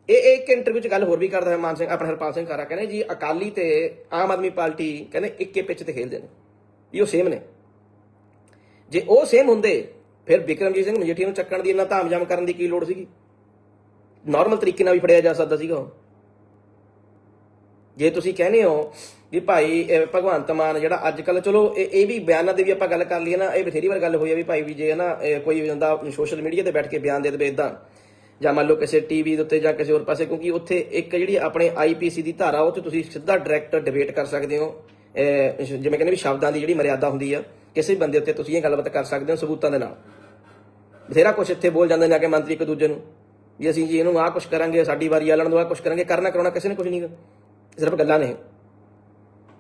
ਇਹ ਇੱਕ ਇੰਟਰਵਿਊ 'ਚ ਗੱਲ ਹੋਰ ਵੀ ਕਰਦਾ ਹੈ ਮਾਨ ਸਿੰਘ, ਆਪਣਾ ਹਰਪਾਲ ਸਿੰਘ ਖਾਰਾ ਕਹਿੰਦੇ ਜੀ, ਅਕਾਲੀ ਤੇ ਆਮ ਆਦਮੀ ਪਾਰਟੀ ਕਹਿੰਦੇ ਇੱਕੇ ਪਿੱਚ ਤੇ ਖੇਲਦੇ ਨੇ, ਵੀ ਉਹ ਸੇਮ ਨੇ। ਜੇ ਉਹ ਸੇਮ ਹੁੰਦੇ, ਫਿਰ ਬਿਕਰਮਜੀਤ ਸਿੰਘ ਮਜੀਠੀਆ ਨੂੰ ਚੱਕਣ ਦੀ ਇੰਨਾ ਧਾਮ ਜਾਮ ਕਰਨ ਦੀ ਕੀ ਲੋੜ ਸੀਗੀ? ਨਾਰਮਲ ਤਰੀਕੇ ਨਾਲ ਵੀ ਫੜਿਆ ਜਾ ਸਕਦਾ ਸੀਗਾ ਉਹ। ਜੇ ਤੁਸੀਂ ਕਹਿੰਦੇ ਹੋ ਵੀ ਭਾਈ ਭਗਵੰਤ ਮਾਨ ਜਿਹੜਾ ਅੱਜ ਕੱਲ ਚਲੋ, ਇਹ ਇਹ ਵੀ ਬਿਆਨਾਂ ਦੀ ਵੀ ਆਪਾਂ ਗੱਲ ਕਰ ਲਈਏ ਨਾ, ਇਹ ਬਥੇਰੀ ਵਾਰ ਗੱਲ ਹੋਈ ਆ ਵੀ ਭਾਈ ਵੀ ਜੇ ਨਾ ਇਹ ਕੋਈ ਬੰਦਾ ਸੋਸ਼ਲ ਮੀਡੀਆ ਤੇ ਬੈਠ ਕੇ ਬਿਆਨ ਦੇ ਦੇਵੇ ਇਦਾਂ ਜਾਂ ਮੰਨ ਲਓ ਕਿਸੇ ਟੀਵੀ ਦੇ ਉੱਤੇ ਜਾਂ ਕਿਸੇ ਹੋਰ ਪਾਸੇ, ਕਿਉਂਕਿ ਉੱਥੇ ਇੱਕ ਜਿਹੜੀ ਆਪਣੇ ਆਈਪੀਸੀ ਦੀ ਧਾਰਾ, ਉਹ ਤੇ ਤੁਸੀਂ ਸਿੱਧਾ ਡਾਇਰੈਕਟ ਡਿਬੇਟ ਕਰ ਸਕਦੇ ਹੋ। ਜਿਵੇਂ ਕਹਿੰਦੇ ਵੀ ਸ਼ਬਦਾਂ ਦੀ ਜਿਹੜੀ ਮਰਿਆਦਾ ਹੁੰਦੀ ਆ, ਕਿਸੇ ਬੰਦੇ ਉੱਤੇ ਤੁਸੀਂ ਇਹ ਗੱਲਬਾਤ ਕਰ ਸਕਦੇ ਹੋ ਸਬੂਤਾਂ ਦੇ ਨਾਲ। ਬਥੇਰਾ ਕੁਝ ਇੱਥੇ ਬੋਲ ਜਾਂਦੇ ਨੇ ਆ ਕੇ ਮੰਤਰੀ ਇੱਕ ਦੂਜੇ ਨੂੰ, ਵੀ ਅਸੀਂ ਜੀ ਇਹਨੂੰ ਆਹ ਕੁਝ ਕਰਾਂਗੇ, ਸਾਡੀ ਵਾਰੀ ਆਲਣ ਦੋ ਆਹ ਕੁਝ ਕਰਾਂਗੇ ਕਰਨਾ ਕਰਾਉਣਾ ਕਿਸੇ ਨੇ ਕੁਝ ਨਹੀਂ ਸਿਰਫ ਗੱਲਾਂ ਨੇ।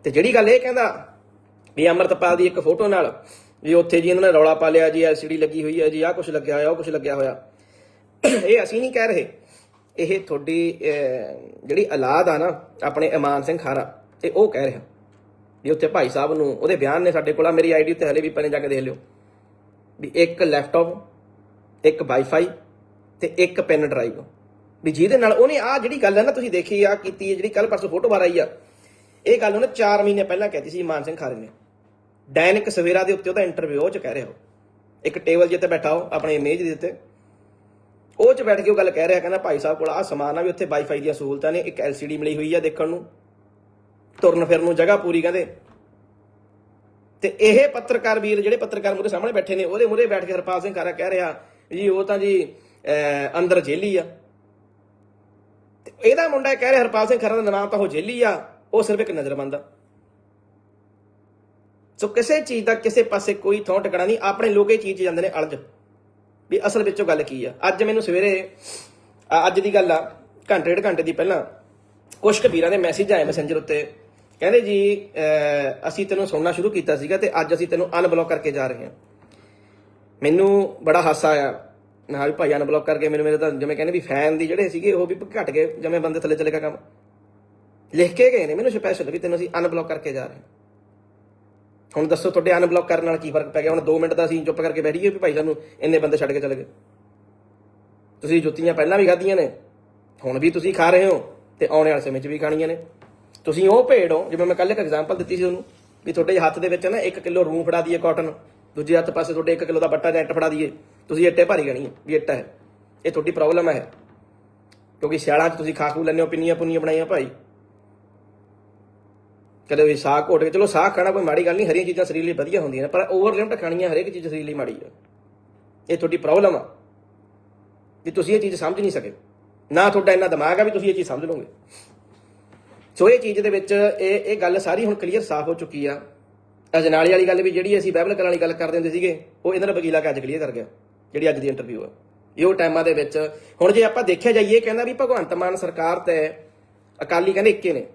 ਤੇ ਜਿਹੜੀ ਗੱਲ ਇਹ ਕਹਿੰਦਾ ਵੀ ਅਮਰਤਪਾਲ ਦੀ ਇੱਕ ਫੋਟੋ ਨਾਲ ਵੀ ਉੱਥੇ ਜੀ ਇਹਨਾਂ ਨੇ ਰੌਲਾ ਪਾ ਲਿਆ ਜੀ, ਐਲਸੀਡੀ ਲੱਗੀ ਹੋਈ ਹੈ ਜੀ, ਆਹ ਕੁਝ ਲੱਗਿਆ ਹੋਇਆ, ਉਹ ਕੁਝ ਲੱਗਿਆ ਹੋਇਆ। ਇਹ ਅਸੀਂ ਨਹੀਂ ਕਹਿ ਰਹੇ। ਇਹ ਤੁਹਾਡੀ ਜਿਹੜੀ ਔਲਾਦ ਆ ਨਾ, ਆਪਣੇ ਇਮਾਨ ਸਿੰਘ ਖਾਰਾ, ਤੇ ਉਹ ਕਹਿ ਰਿਹਾ ਵੀ ਉੱਥੇ ਭਾਈ ਸਾਹਿਬ ਨੂੰ, ਉਹਦੇ ਬਿਆਨ ਨੇ ਸਾਡੇ ਕੋਲ ਆ ਮੇਰੀ ਆਈਡੀ ਉੱਤੇ ਹਲੇ ਵੀ ਪਨੇ ਜਾ ਕੇ ਦੇਖ ਲਿਓ। ਵੀ ਇੱਕ ਲੈਪਟਾਪ, ਇੱਕ ਵਾਈਫਾਈ ਤੇ ਇੱਕ ਪੈਨ ਡਰਾਈਵ। ਵੀ ਜਿਹਦੇ ਨਾਲ ਉਹਨੇ ਆ ਜਿਹੜੀ ਗੱਲ ਹੈ ਨਾ ਤੁਸੀਂ ਦੇਖੀ ਆ, ਕੀਤੀ ਹੈ, ਜਿਹੜੀ ਕੱਲ ਪਰਸੋਂ ਫੋਟੋ ਬਾਰ ਆਈ ਆ, ਇਹ ਗੱਲ ਉਹਨੇ 4 ਮਹੀਨੇ ਪਹਿਲਾਂ ਕਹਿਤੀ ਸੀ ਮਾਨ ਸਿੰਘ ਖਾਰੇ ਨੇ। ਡੈਨਿਕ ਸਵੇਰਾ ਦੇ ਉੱਤੇ ਉਹਦਾ ਇੰਟਰਵਿਊ ਉਹ ਚ ਕਹਿ ਰਿਹਾ ਹੋ ਇੱਕ ਟੇਬਲ ਜਿੱਤੇ ਬੈਠਾ ਉਹ, ਆਪਣੇ ਮੇਜ਼ ਦੇ ਉੱਤੇ। ਉਹ ਚ ਬੈਠ ਕੇ ਉਹ ਗੱਲ ਕਹਿ ਰਿਹਾ, ਕਹਿੰਦਾ ਭਾਈ ਸਾਹਿਬ ਕੋਲ ਆ ਸਮਾਨ ਆ ਵੀ ਉੱਥੇ ਵਾਈਫਾਈ ਦੀਆਂ ਸਹੂਲਤਾਂ ਨੇ, ਇੱਕ ਐਲਸੀਡੀ ਮਿਲੀ ਹੋਈ ਆ ਦੇਖਣ ਨੂੰ। ਤੁਰਨ ਫਿਰਨ ਨੂੰ ਜਗ੍ਹਾ ਪੂਰੀ, ਕਹਿੰਦੇ। ਤੇ ਇਹ ਪੱਤਰਕਾਰ ਵੀਰ ਜਿਹੜੇ ਪੱਤਰਕਾਰ ਮੂਰੇ ਸਾਹਮਣੇ ਬੈਠੇ ਨੇ, ਉਹਦੇ ਮੂਰੇ ਬੈਠ ਕੇ ਹਰਪਾਲ ਸਿੰਘ ਖਾਰਾ ਕਹਿ ਰਿਹਾ ਜੀ ਉਹ ਤਾਂ ਜੀ ਅੰਦਰ ਜੇਲੀ ਆ। ਤੇ ਇਹਦਾ ਮੁੰਡਾ ਕਹਿ ਰਿਹਾ, ਹਰਪਾਲ ਸਿੰਘ ਖਰਾ ਦਾ ਨਾਮ ਤਾਂ ਉਹ ਜੇਲੀ ਆ, ਉਹ ਸਿਰਫ ਇੱਕ ਨਜ਼ਰਬੰਦ ਆ। ਸੋ ਕਿਸੇ ਚੀਜ਼ ਦਾ ਕਿਸੇ ਪਾਸੇ ਕੋਈ ਥਾਂ ਟਿਕਣਾ ਨਹੀਂ, ਆਪਣੇ ਲੋਕ ਇਹ ਚੀਜ਼ 'ਚ ਜਾਂਦੇ ਨੇ ਅਲਝ ਵੀ ਅਸਲ ਵਿੱਚੋਂ ਗੱਲ ਕੀ ਆ? ਅੱਜ ਮੈਨੂੰ ਸਵੇਰੇ ਅੱਜ ਦੀ ਗੱਲ ਆ, ਘੰਟੇ, ਡੇਢ ਘੰਟੇ ਦੀ ਪਹਿਲਾਂ ਕੁਝ ਕਬੀਰਾਂ ਦੇ ਮੈਸੇਜ ਆਏ ਮੈਸੇਂਜਰ ਉੱਤੇ। ਕਹਿੰਦੇ ਜੀ ਅਸੀਂ ਤੈਨੂੰ ਸੁਣਨਾ ਸ਼ੁਰੂ ਕੀਤਾ ਸੀਗਾ ਤੇ ਅੱਜ ਅਸੀਂ ਤੈਨੂੰ ਅਨਬਲੌਕ ਕਰਕੇ ਜਾ ਰਹੇ ਹਾਂ। ਮੈਨੂੰ ਬੜਾ ਹਾਸਾ ਆਇਆ। ਮੈਂ ਵੀ ਭਾਈ ਅਨਬਲੌਕ ਕਰਕੇ ਮੈਨੂੰ ਮੇਰੇ ਤਾਂ ਜਿਵੇਂ ਕਹਿੰਦੇ ਵੀ ਫੈਨ ਦੀ ਜਿਹੜੇ ਸੀਗੇ ਉਹ ਵੀ ਘਟ ਗਏ, ਜਿਵੇਂ ਬੰਦੇ ਥੱਲੇ ਚਲੇ ਗਿਆ ਕੰਮ। ਲਿਖ ਕੇ ਗਏ ਨੇ, ਮੈਨੂੰ ਸਪੈਸ਼ਲ ਵੀ ਤੈਨੂੰ ਅਸੀਂ ਅਨਬਲੌਕ ਕਰਕੇ ਜਾ ਰਹੇ ਹਾਂ। ਹੁਣ ਦੱਸੋ ਤੁਹਾਡੇ ਅਨਬਲੌਕ ਕਰਨ ਨਾਲ ਕੀ ਫ਼ਰਕ ਪੈ ਗਿਆ? ਹੁਣ 2 ਮਿੰਟ ਦਾ ਅਸੀਂ ਚੁੱਪ ਕਰਕੇ ਬੈਠੀਏ ਵੀ ਭਾਈ ਸਾਨੂੰ ਇੰਨੇ ਬੰਦੇ ਛੱਡ ਕੇ ਚਲੇ ਗਏ। ਤੁਸੀਂ ਜੁੱਤੀਆਂ ਪਹਿਲਾਂ ਵੀ ਖਾਧੀਆਂ ਨੇ, ਹੁਣ ਵੀ ਤੁਸੀਂ ਖਾ ਰਹੇ ਹੋ ਤੇ ਆਉਣ ਵਾਲੇ ਸਮੇਂ 'ਚ ਵੀ ਖਾਣੀਆਂ ਨੇ। ਤੁਸੀਂ ਉਹ ਭੇੜ ਹੋ, ਜਿਵੇਂ ਮੈਂ ਕੱਲ ਇੱਕ ਐਗਜ਼ਾਮਪਲ ਦਿੱਤੀ ਸੀ ਤੁਹਾਨੂੰ ਵੀ ਤੁਹਾਡੇ ਹੱਥ ਦੇ ਵਿੱਚ ਨਾ 1 ਕਿਲੋ ਰੂੰ ਫੜਾ ਦਈਏ ਕਾਟਨ ਦੂਜੇ ਹੱਥ ਪਾਸੇ ਤੁਹਾਡੇ 1 ਕਿਲੋ ਦਾ ਬੱਟਾ ਜੈਂਟ ਫੜਾ ਦਈਏ। ਤੁਸੀਂ ਇੱਟੇ ਭਾਰੀ ਗਣੀ ਵੀ ਇੱਟਾ ਹੈ। ਇਹ ਤੁਹਾਡੀ ਪ੍ਰੋਬਲਮ ਹੈ। ਕਿਉਂਕਿ ਸਿਆਲਾਂ 'ਚ ਤੁਸੀਂ ਖਾ ਖੂ ਲੈਂਦੇ ਹੋ, ਪਿੰਨੀਆਂ ਪੁੰਨੀਆਂ ਬਣਾਈਆਂ ਭਾਈ। ਕਦੇ ਵੀ ਸਾਗ ਘੋਟ ਕੇ, ਚਲੋ ਸਾਗ ਖਾਣਾ ਕੋਈ ਮਾੜੀ ਗੱਲ ਨਹੀਂ, ਹਰੀਆਂ ਚੀਜ਼ਾਂ ਸਰੀਰ ਲਈ ਵਧੀਆ ਹੁੰਦੀਆਂ ਨੇ, ਪਰ ਓਵਰ ਲਿਮਟ ਖਾਣੀਆਂ ਹਰੇਕ ਚੀਜ਼ ਸਰੀਰ ਲਈ ਮਾੜੀ ਆ। ਇਹ ਤੁਹਾਡੀ ਪ੍ਰੋਬਲਮ ਆ। ਵੀ ਤੁਸੀਂ ਇਹ ਚੀਜ਼ ਸਮਝ ਨਹੀਂ ਸਕੇ। ਨਾ ਤੁਹਾਡਾ ਇੰਨਾ ਦਿਮਾਗ ਆ ਵੀ ਤੁਸੀਂ ਇਹ ਚੀਜ਼ ਸਮਝ ਲਓਗੇ। ਸੋ ਇਹ ਚੀਜ਼ ਦੇ ਵਿੱਚ ਇਹ ਇਹ ਗੱਲ ਸਾਰੀ ਹੁਣ ਕਲੀਅਰ ਸਾਫ਼ ਹੋ ਚੁੱਕੀ ਆ। ਅਜਨਾਲੀ ਵਾਲੀ ਗੱਲ ਵੀ ਜਿਹੜੀ ਅਸੀਂ ਬਾਈਬਲ ਕਰਨ ਵਾਲੀ ਗੱਲ ਕਰਦੇ ਹੁੰਦੇ ਸੀਗੇ, ਉਹ ਇਹਨਾਂ ਦਾ ਵਕੀਲਾ ਕੇ ਅੱਜ ਕਲੀਅਰ ਕਰ ਗਿਆ। ਜਿਹੜੀ ਅੱਜ ਦੀ ਇੰਟਰਵਿਊ ਆ। ਇਹ ਟਾਈਮਾਂ ਦੇ ਵਿੱਚ, ਹੁਣ ਜੇ ਆਪਾਂ ਦੇਖਿਆ ਜਾਈਏ, ਕਹਿੰਦਾ ਵੀ ਭਗਵੰਤ ਮਾਨ ਸਰਕਾਰ ਤੇ ਅਕਾਲੀ ਕਹਿੰਦੇ ਇੱਕੇ ਨੇ।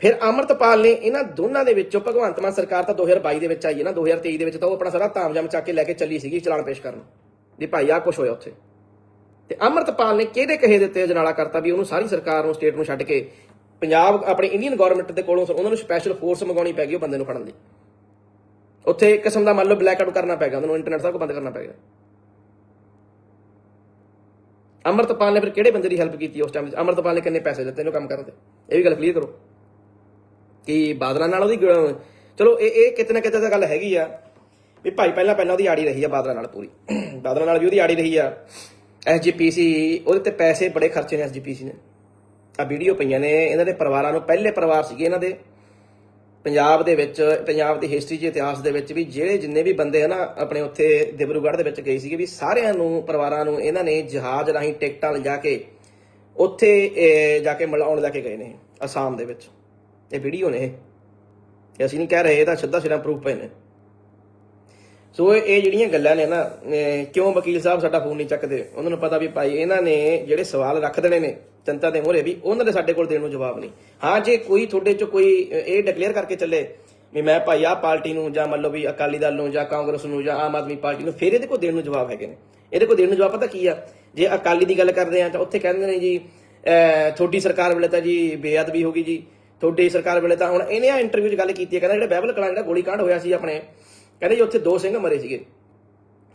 ਫਿਰ ਅਮਰਤਪਾਲ ਨੇ ਇਹਨਾਂ ਦੋਨਾਂ ਦੇ ਵਿੱਚੋਂ ਭਗਵੰਤ ਮਾਨ ਸਰਕਾਰ ਤਾਂ 2022 ਦੇ ਵਿੱਚ ਆਈ ਹੈ ਨਾ 2023 ਦੇ ਵਿੱਚ ਤਾਂ ਉਹ ਆਪਣਾ ਸਾਰਾ ਤਾਮਜਾਮ ਚੱਕ ਕੇ ਲੈ ਕੇ ਚੱਲੀ ਸੀਗੀ ਚਲਾਨ ਪੇਸ਼ ਕਰਨ। ਵੀ ਭਾਈ ਆ ਕੁਝ ਹੋਇਆ ਉੱਥੇ। ਤੇ ਅਮਰਤਪਾਲ ਨੇ ਕਿਹਦੇ ਕਹੇ ਦੇ ਉੱਤੇ ਜਨਾਲਾ ਕਰਤਾ ਵੀ ਉਹਨੂੰ ਸਾਰੀ ਸਰਕਾਰ ਨੂੰ, ਸਟੇਟ ਨੂੰ ਛੱਡ ਕੇ ਪੰਜਾਬ, ਆਪਣੇ ਇੰਡੀਅਨ ਗਵਰਨਮੈਂਟ ਦੇ ਕੋਲੋਂ ਉਹਨਾਂ ਨੂੰ ਸਪੈਸ਼ਲ ਫੋਰਸ ਮੰਗਾਉਣੀ ਪੈ ਗਈ ਉਹ ਬੰਦੇ ਨੂੰ ਫੜਨ ਲਈ। ਉੱਥੇ ਇੱਕ ਕਿਸਮ ਦਾ ਮੰਨ ਲਓ ਬਲੈਕ ਆਊਟ ਕਰਨਾ ਪੈ ਗਿਆ, ਉਹਨਾਂ ਨੂੰ ਇੰਟਰਨੈਟ ਸਭ ਕੁਝ ਬੰਦ ਕਰਨਾ ਪੈ ਗਿਆ। ਅਮਰਤਪਾਲ ਨੇ ਫਿਰ ਕਿਹੜੇ ਬੰਦੇ ਦੀ ਹੈਲਪ ਕੀਤੀ ਉਸ ਟਾਈਮ ਅਮਰਤਪਾਲ ਨੇ ਕਿੰਨੇ ਪੈਸੇ ਦਿੱਤੇ ਇਹਨੂੰ ਕੰਮ ਕਰਨ ਤੇ? ਇਹ ਵੀ ਗੱਲ ਕਲੀਅਰ ਕਰੋ। ਕਿ ਬਾਦਲਾਂ ਨਾਲ ਉਹਦੀ ਚਲੋ, ਇਹ ਇਹ ਕਿਤੇ ਨਾ ਕਿਤੇ ਤਾਂ ਗੱਲ ਹੈਗੀ ਆ ਵੀ ਭਾਈ ਪਹਿਲਾਂ ਪਹਿਲਾਂ ਉਹਦੀ ਆੜੀ ਰਹੀ ਆ ਬਾਦਲਾਂ ਨਾਲ ਪੂਰੀ। ਬਾਦਲਾਂ ਨਾਲ ਵੀ ਉਹਦੀ ਆੜੀ ਰਹੀ ਆ। ਐਸਜੀਪੀਸੀ ਉਹਦੇ ਤੇ ਪੈਸੇ ਬੜੇ ਖਰਚੇ ਨੇ ਐਸਜੀਪੀਸੀ ਨੇ। ਆ ਵੀਡੀਓ ਪਈਆਂ ਨੇ, ਇਹਨਾਂ ਦੇ ਪਰਿਵਾਰਾਂ ਨੂੰ, ਪਹਿਲੇ ਪਰਿਵਾਰ ਸੀਗੇ ਇਹਨਾਂ ਦੇ। ਪੰਜਾਬ ਦੇ ਵਿੱਚ, ਪੰਜਾਬ ਦੀ ਹਿਸਟਰੀ 'ਚ ਇਤਿਹਾਸ ਦੇ ਵਿੱਚ ਵੀ ਜਿਹੜੇ ਜਿੰਨੇ ਵੀ ਬੰਦੇ ਹਨ ਆਪਣੇ ਉੱਥੇ ਦਿਬਰੂਗੜ੍ਹ ਦੇ ਵਿੱਚ ਗਏ ਸੀਗੇ ਵੀ ਸਾਰਿਆਂ ਨੂੰ, ਪਰਿਵਾਰਾਂ ਨੂੰ ਇਹਨਾਂ ਨੇ ਜਹਾਜ਼ ਰਾਹੀਂ ਟਿਕਟਾਂ ਲਿਜਾ ਕੇ ਉੱਥੇ ਜਾ ਕੇ ਮਿਲਾਉਣ ਲੈ ਕੇ ਗਏ ਨੇ ਅਸਾਮ ਦੇ ਵਿੱਚ। ਇਹ ਵੀਡੀਓ ਨੇ ਇਹ। ਅਸੀਂ ਨਹੀਂ ਕਹਿ ਰਹੇ, ਇਹ ਤਾਂ ਸਿੱਧਾ ਸਿਰਾਂ ਪ੍ਰੂਫ ਪਏ ਨੇ। ਸੋ ਇਹ ਜਿਹੜੀਆਂ ਗੱਲਾਂ ਨੇ ਨਾ ਕਿਉਂ ਵਕੀਲ ਸਾਹਿਬ ਸਾਡਾ ਫੋਨ ਨਹੀਂ ਚੱਕਦੇ? ਉਹਨਾਂ ਨੂੰ ਪਤਾ ਵੀ ਭਾਈ ਇਹਨਾਂ ਨੇ ਜਿਹੜੇ ਸਵਾਲ ਰੱਖ ਦੇਣੇ ਨੇ ਜਨਤਾ ਦੇ ਮੂਹਰੇ ਵੀ ਉਹਨਾਂ ਦੇ ਸਾਡੇ ਕੋਲ ਦੇਣ ਨੂੰ ਜਵਾਬ ਨਹੀਂ। ਹਾਂ ਜੇ ਕੋਈ ਤੁਹਾਡੇ ਚ ਕੋਈ ਇਹ ਡਿਕਲੇਅਰ ਕਰਕੇ ਚੱਲੇ ਵੀ ਮੈਂ ਭਾਈ ਆਹ ਪਾਰਟੀ ਨੂੰ ਜਾਂ ਮੰਨ ਲਓ ਵੀ ਅਕਾਲੀ ਦਲ ਨੂੰ ਜਾਂ ਕਾਂਗਰਸ ਨੂੰ ਜਾਂ ਆਮ ਆਦਮੀ ਪਾਰਟੀ ਨੂੰ ਫਿਰ ਇਹਦੇ ਕੋਲ ਦੇਣ ਨੂੰ ਜਵਾਬ ਹੈਗੇ ਨੇ। ਇਹਦੇ ਕੋਲ ਦੇਣ ਨੂੰ ਜਵਾਬ ਪਤਾ ਕੀ ਆ? ਜੇ ਅਕਾਲੀ ਦੀ ਗੱਲ ਕਰਦੇ ਆ ਤਾਂ ਉੱਥੇ ਕਹਿੰਦੇ ਨੇ ਜੀ ਅਹ, ਤੁਹਾਡੀ ਸਰਕਾਰ ਵੇਲੇ ਤਾਂ ਜੀ ਬੇਅਦਬੀ ਹੋ ਗਈ ਜੀ। ਤੁਹਾਡੀ ਸਰਕਾਰ ਵੇਲੇ ਤਾਂ ਹੁਣ ਇਹਨੇ ਆ ਇੰਟਰਵਿਊ 'ਚ ਗੱਲ ਕੀਤੀ ਹੈ ਕਹਿੰਦਾ ਜਿਹੜਾ ਬਾਈਬਲ ਕਲਾਂ ਜਿਹੜਾ ਗੋਲੀ ਹੋਇਆ ਸੀ ਆਪਣੇ ਕਹਿੰਦੇ ਜੀ ਉੱਥੇ ਦੋ ਸਿੰਘ ਮਰੇ ਸੀਗੇ।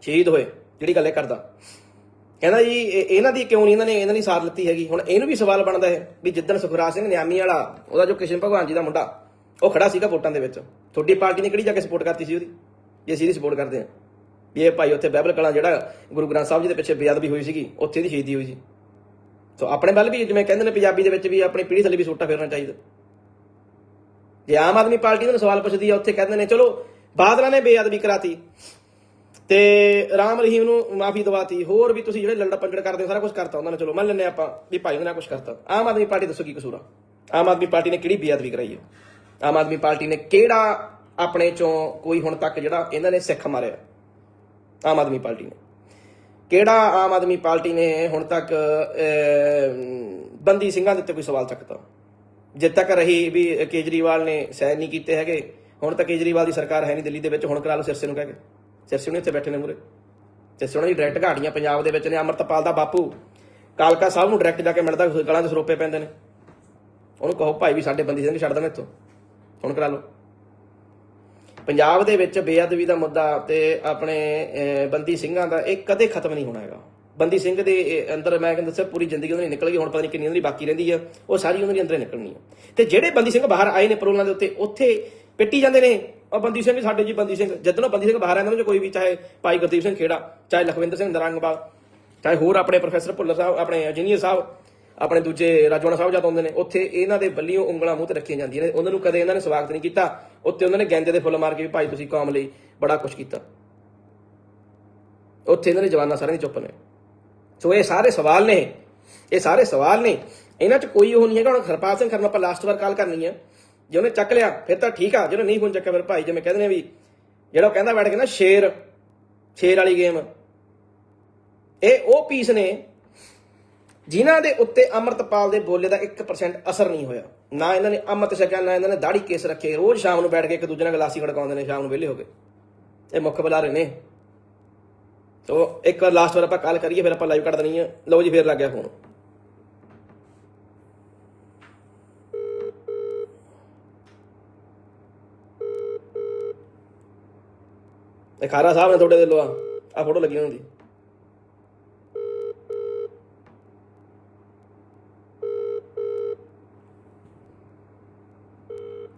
ਸ਼ਹੀਦ ਹੋਏ ਜਿਹੜੀ ਗੱਲ ਇਹ ਕਰਦਾ। ਕਹਿੰਦਾ ਜੀ, ਇਹ- ਇਹਨਾਂ ਦੀ ਕਿਉਂ ਨਹੀਂ, ਇਹਨਾਂ ਨੇ ਇਹਨਾਂ ਦੀ ਸਾਥ ਲਿੱਤੀ ਹੈਗੀ। ਹੁਣ ਇਹਨੂੰ ਵੀ ਸਵਾਲ ਬਣਦਾ ਹੈ ਵੀ ਜਿੱਦਣ ਸੁਖਰਾਜ ਸਿੰਘ ਨਿਆਮੀ ਵਾਲਾ, ਉਹਦਾ ਜੋ ਕਿਸ਼ਨ ਭਗਵਾਨ ਜੀ ਦਾ ਮੁੰਡਾ, ਉਹ ਖੜਾ ਸੀਗਾ ਵੋਟਾਂ ਦੇ ਵਿੱਚ। ਤੁਹਾਡੀ ਪਾਰਟੀ ਨੇ ਕਿਹੜੀ ਜਾ ਕੇ ਸਪੋਰਟ ਕਰਤੀ ਸੀ ਉਹਦੀ? ਜੇ ਅਸੀਂ ਸਪੋਰਟ ਕਰਦੇ ਹਾਂ। ਵੀ ਇਹ ਭਾਈ ਉੱਥੇ ਬਾਈਬਲ ਕਲਾਂ ਜਿਹੜਾ ਗੁਰੂ ਗ੍ਰੰਥ ਸਾਹਿਬ ਜੀ ਦੇ ਪਿੱਛੇ ਬੇਅਦਬੀ ਹੋਈ ਸੀਗੀ, ਉੱਥੇ ਦੀ ਸ਼ਹੀਦੀ ਹੋਈ ਸੀ। ਸੋ ਆਪਣੇ ਵੱਲ ਵੀ ਜਿਵੇਂ ਕਹਿੰਦੇ ਨੇ ਪੰਜਾਬੀ ਦੇ ਵਿੱਚ ਵੀ ਆਪਣੀ ਪੀੜ੍ਹੀ ਥੱਲੇ ਵੀ ਸੋਟਾ ਫੇਰਨਾ ਚਾਹੀਦਾ। ਜੇ ਆਮ ਆਦਮੀ ਪਾਰਟੀ ਨੂੰ ਸਵਾਲ ਪੁੱਛਦੀ ਆ, ਉੱਥੇ ਕਹਿੰਦੇ ਨੇ, ਚਲੋ ਬਾਦਲਾਂ ਨੇ ਬੇਅਦਬੀ ਕਰਾਤੀ। ਤੇ ਰਾਮ ਰਹੀਮ ਨੂੰ ਮਾਫੀ ਦਵਾਤੀ। ਹੋਰ ਵੀ ਤੁਸੀਂ ਜਿਹੜੇ ਲੰਡਾ ਪੰਗੜ ਕਰਦੇ ਹੋ, ਸਾਰਾ ਕੁਝ ਕਰਤਾ ਉਹਨਾਂ ਨੇ, ਚਲੋ ਮੰਨ ਲੈਂਦੇ ਆਪਾਂ ਵੀ ਭਾਈ ਉਹਨਾਂ ਨੇ ਕੁਝ ਕਰਤਾ। ਆਮ ਆਦਮੀ ਪਾਰਟੀ ਦੱਸੋ ਕੀ ਕਸੂਰ ਆ? ਆਮ ਆਦਮੀ ਪਾਰਟੀ ਨੇ ਕਿਹੜੀ ਬੇਅਦਬੀ ਕਰਾਈ ਹੈ ਆਮ ਆਦਮੀ ਪਾਰਟੀ ਨੇ ਕਿਹੜਾ ਆਪਣੇ ਚੋਂ ਕੋਈ ਹੁਣ ਤੱਕ ਜਿਹੜਾ ਇਹਨਾਂ ਨੇ ਸਿੱਖ ਮਾਰਿਆ? ਆਮ ਆਦਮੀ ਪਾਰਟੀ ਨੇ। ਕਿਹੜਾ ਆਮ ਆਦਮੀ ਪਾਰਟੀ ਨੇ ਹੁਣ ਤੱਕ ਬੰਦੀ ਸਿੰਘਾਂ ਦੇ ਉੱਤੇ ਕੋਈ ਸਵਾਲ ਚੱਕਤਾ? ਜਦ ਤੱਕ ਰਹੀ ਵੀ ਕੇਜਰੀਵਾਲ ਨੇ ਸਾਈਨ ਨਹੀਂ ਕੀਤੇ ਹੈਗੇ, ਹੁਣ ਤਾਂ ਕੇਜਰੀਵਾਲ ਦੀ ਸਰਕਾਰ ਹੈ ਨਹੀਂ ਦਿੱਲੀ ਦੇ ਵਿੱਚ, ਹੁਣ ਕਰਾ ਲਓ ਸਿਰਸੇ ਨੂੰ ਕਹਿ ਕੇ। ਸਿਰਸੇ ਨੂੰ ਇੱਥੇ ਬੈਠੇ ਨੇ ਮੂਰੇ ਸਿਰਸੇ ਉਹਨਾਂ ਦੀ ਡਾਇਰੈਕਟ ਘਾਟੀਆਂ ਪੰਜਾਬ ਦੇ ਵਿੱਚ ਨੇ, ਅਮਰਤਪਾਲ ਦਾ ਬਾਪੂ। ਕਾਲਕਾ ਸਾਹਿਬ ਨੂੰ ਡਾਇਰੈਕਟ ਜਾ ਕੇ ਮਿਲਦਾ ਗਲਾਂ ਦੇ ਸਰੋਪੇ ਪੈਂਦੇ ਨੇ। ਉਹਨੂੰ ਕਹੋ, ਭਾਈ ਵੀ ਸਾਡੇ ਬੰਦੀ ਸਿੰਘ ਛੱਡ ਦੇਣ ਇੱਥੋਂ। ਹੁਣ ਕਰਾ ਲਓ। ਪੰਜਾਬ ਦੇ ਵਿੱਚ ਬੇਅਦਬੀ ਦਾ ਮੁੱਦਾ ਤੇ ਆਪਣੇ ਬੰਦੀ ਸਿੰਘਾਂ ਦਾ ਇਹ ਕਦੇ ਖਤਮ ਨਹੀਂ ਹੋਣਾ ਹੈਗਾ। ਬੰਦੀ ਸਿੰਘ ਦੇ ਅੰਦਰ ਮੈਂ ਕਹਿੰਦਾ ਦੱਸਿਆ ਪੂਰੀ ਜ਼ਿੰਦਗੀ ਉਹਨਾਂ ਦੀ ਨਿਕਲ ਗਈ, ਹੁਣ ਪਤਾ ਨਹੀਂ ਕਿੰਨੀ ਉਹਨਾਂ ਦੀ ਬਾਕੀ ਰਹਿੰਦੀ ਆ। ਉਹ ਸਾਰੀ ਉਹਨਾਂ ਦੀ ਅੰਦਰ ਨਿਕਲਣੀ ਆ। ਤੇ ਜਿਹੜੇ ਬੰਦੀ ਸਿੰਘ ਬਾਹਰ ਆਏ ਨੇ ਪਰੋਲਾਂ ਦੇ ਉੱਤੇ, ਉੱਥੇ ਪਿੱਟੀ ਜਾਂਦੇ ਨੇ। ਉਹ ਬੰਦੀ ਸਿੰਘ ਵੀ ਸਾਡੇ ਜੀ, ਬੰਦੀ ਸਿੰਘ ਜਦੋਂ ਬੰਦੀ ਸਿੰਘ ਬਾਹਰ ਆਉਂਦੇ ਨੇ ਕੋਈ ਵੀ ਚਾਹੇ ਭਾਈ ਗੁਰਦੀਪ ਸਿੰਘ ਖੇੜਾ, ਚਾਹੇ ਲਖਵਿੰਦਰ ਸਿੰਘ ਨਰੰਗਬਾਗ ਚਾਹੇ ਹੋਰ ਆਪਣੇ ਪ੍ਰੋਫੈਸਰ ਭੁੱਲਰ ਸਾਹਿਬ, ਆਪਣੇ ਇੰਜੀਨੀਅਰ ਸਾਹਿਬ, ਆਪਣੇ ਦੂਜੇ ਰਾਜਵਾਨਾ ਸਾਹਿਬ ਜਦ ਆਉਂਦੇ ਨੇ, ਉੱਥੇ ਇਹਨਾਂ ਦੇ ਬੱਲੀਆਂ ਉਂਗਲਾਂ ਮੂੰਹ ਤੇ ਰੱਖੀਆਂ ਜਾਂਦੀਆਂ ਨੇ। ਉਹਨਾਂ ਨੂੰ ਕਦੇ ਇਹਨਾਂ ਨੇ ਸਵਾਗਤ ਨਹੀਂ ਕੀਤਾ। ਉੱਥੇ ਉਹਨਾਂ ਨੇ ਗੈਂਦੇ ਦੇ ਫੁੱਲ ਮਾਰ ਕੇ ਵੀ ਭਾਈ ਤੁਸੀਂ ਕੌਮ ਲਈ ਬੜਾ ਕੁਝ ਕੀਤਾ। ਉੱਥੇ ਇਹਨਾਂ ਦੇ ਜਵਾਨਾਂ ਸਾਰਿਆਂ ਦੀ ਚੁੱਪ ਨੇ। ਸੋ ਇਹ ਸਾਰੇ ਸਵਾਲ ਨੇ। ਇਹ ਸਾਰੇ ਸਵਾਲ ਨੇ। ਇਹਨਾਂ 'ਚ ਕੋਈ ਉਹ ਨਹੀਂ ਹੈਗਾ। ਹੁਣ ਹਰਪਾਲ ਸਿੰਘ ਖਰਨਾ ਆਪਾਂ ਲਾਸਟ ਵਾਰ ਕਾਲ ਕਰਨੀ ਹੈ ਜੇ ਉਹਨੇ ਚੱਕ ਲਿਆ, ਫਿਰ ਤਾਂ ਠੀਕ ਆ, ਜਿਹਨੇ ਨਹੀਂ ਫੋਨ ਚੱਕਿਆ ਫਿਰ ਭਾਈ, ਜਿਵੇਂ ਕਹਿੰਦੇ ਨੇ ਵੀ, ਜਿਹੜਾ ਉਹ ਕਹਿੰਦਾ ਬੈਠ ਕੇ ਨਾ ਸ਼ੇਰ ਸ਼ੇਰ ਵਾਲੀ ਗੇਮ ਇਹ ਉਹ ਪੀਸ ਨੇ ਜਿਨ੍ਹਾਂ ਦੇ ਉੱਤੇ ਅਮਰਤਪਾਲ ਦੇ ਬੋਲੇ ਦਾ 1% ਅਸਰ ਨਹੀਂ ਹੋਇਆ। ਨਾ ਇਹਨਾਂ ਨੇ ਅੰਮ੍ਰਿਤ ਛਕਿਆ, ਨਾ ਇਹਨਾਂ ਨੇ ਦਾੜੀ ਕੇਸ ਰੱਖੇ। ਰੋਜ਼ ਸ਼ਾਮ ਨੂੰ ਬੈਠ ਕੇ ਇੱਕ ਦੂਜੇ ਨਾਲ ਗਲਾਸੀ ਖੜਕਾਉਂਦੇ ਨੇ, ਸ਼ਾਮ ਨੂੰ ਵਿਹਲੇ ਹੋ ਕੇ। ਇਹ ਮੁੱਖ ਬੁਲਾਰੇ ਨੇ। ਤੋ, ਇੱਕ ਵਾਰ ਲਾਸਟ ਵਾਰ ਆਪਾਂ ਕਾਲ ਕਰੀਏ, ਫਿਰ ਆਪਾਂ ਲਾਈਵ ਕੱਢ ਦੇਣੀ ਹੈ ਲਓ ਜੀ, ਫੇਰ ਲੱਗ ਗਿਆ ਫੋਨ ਇਹ ਖਾਰਾ ਸਾਹਿਬ ਨੇ ਤੁਹਾਡੇ ਦੇ ਲਵਾ। ਆ ਫੋਟੋ ਲੱਗੀ ਹੁੰਦੀ।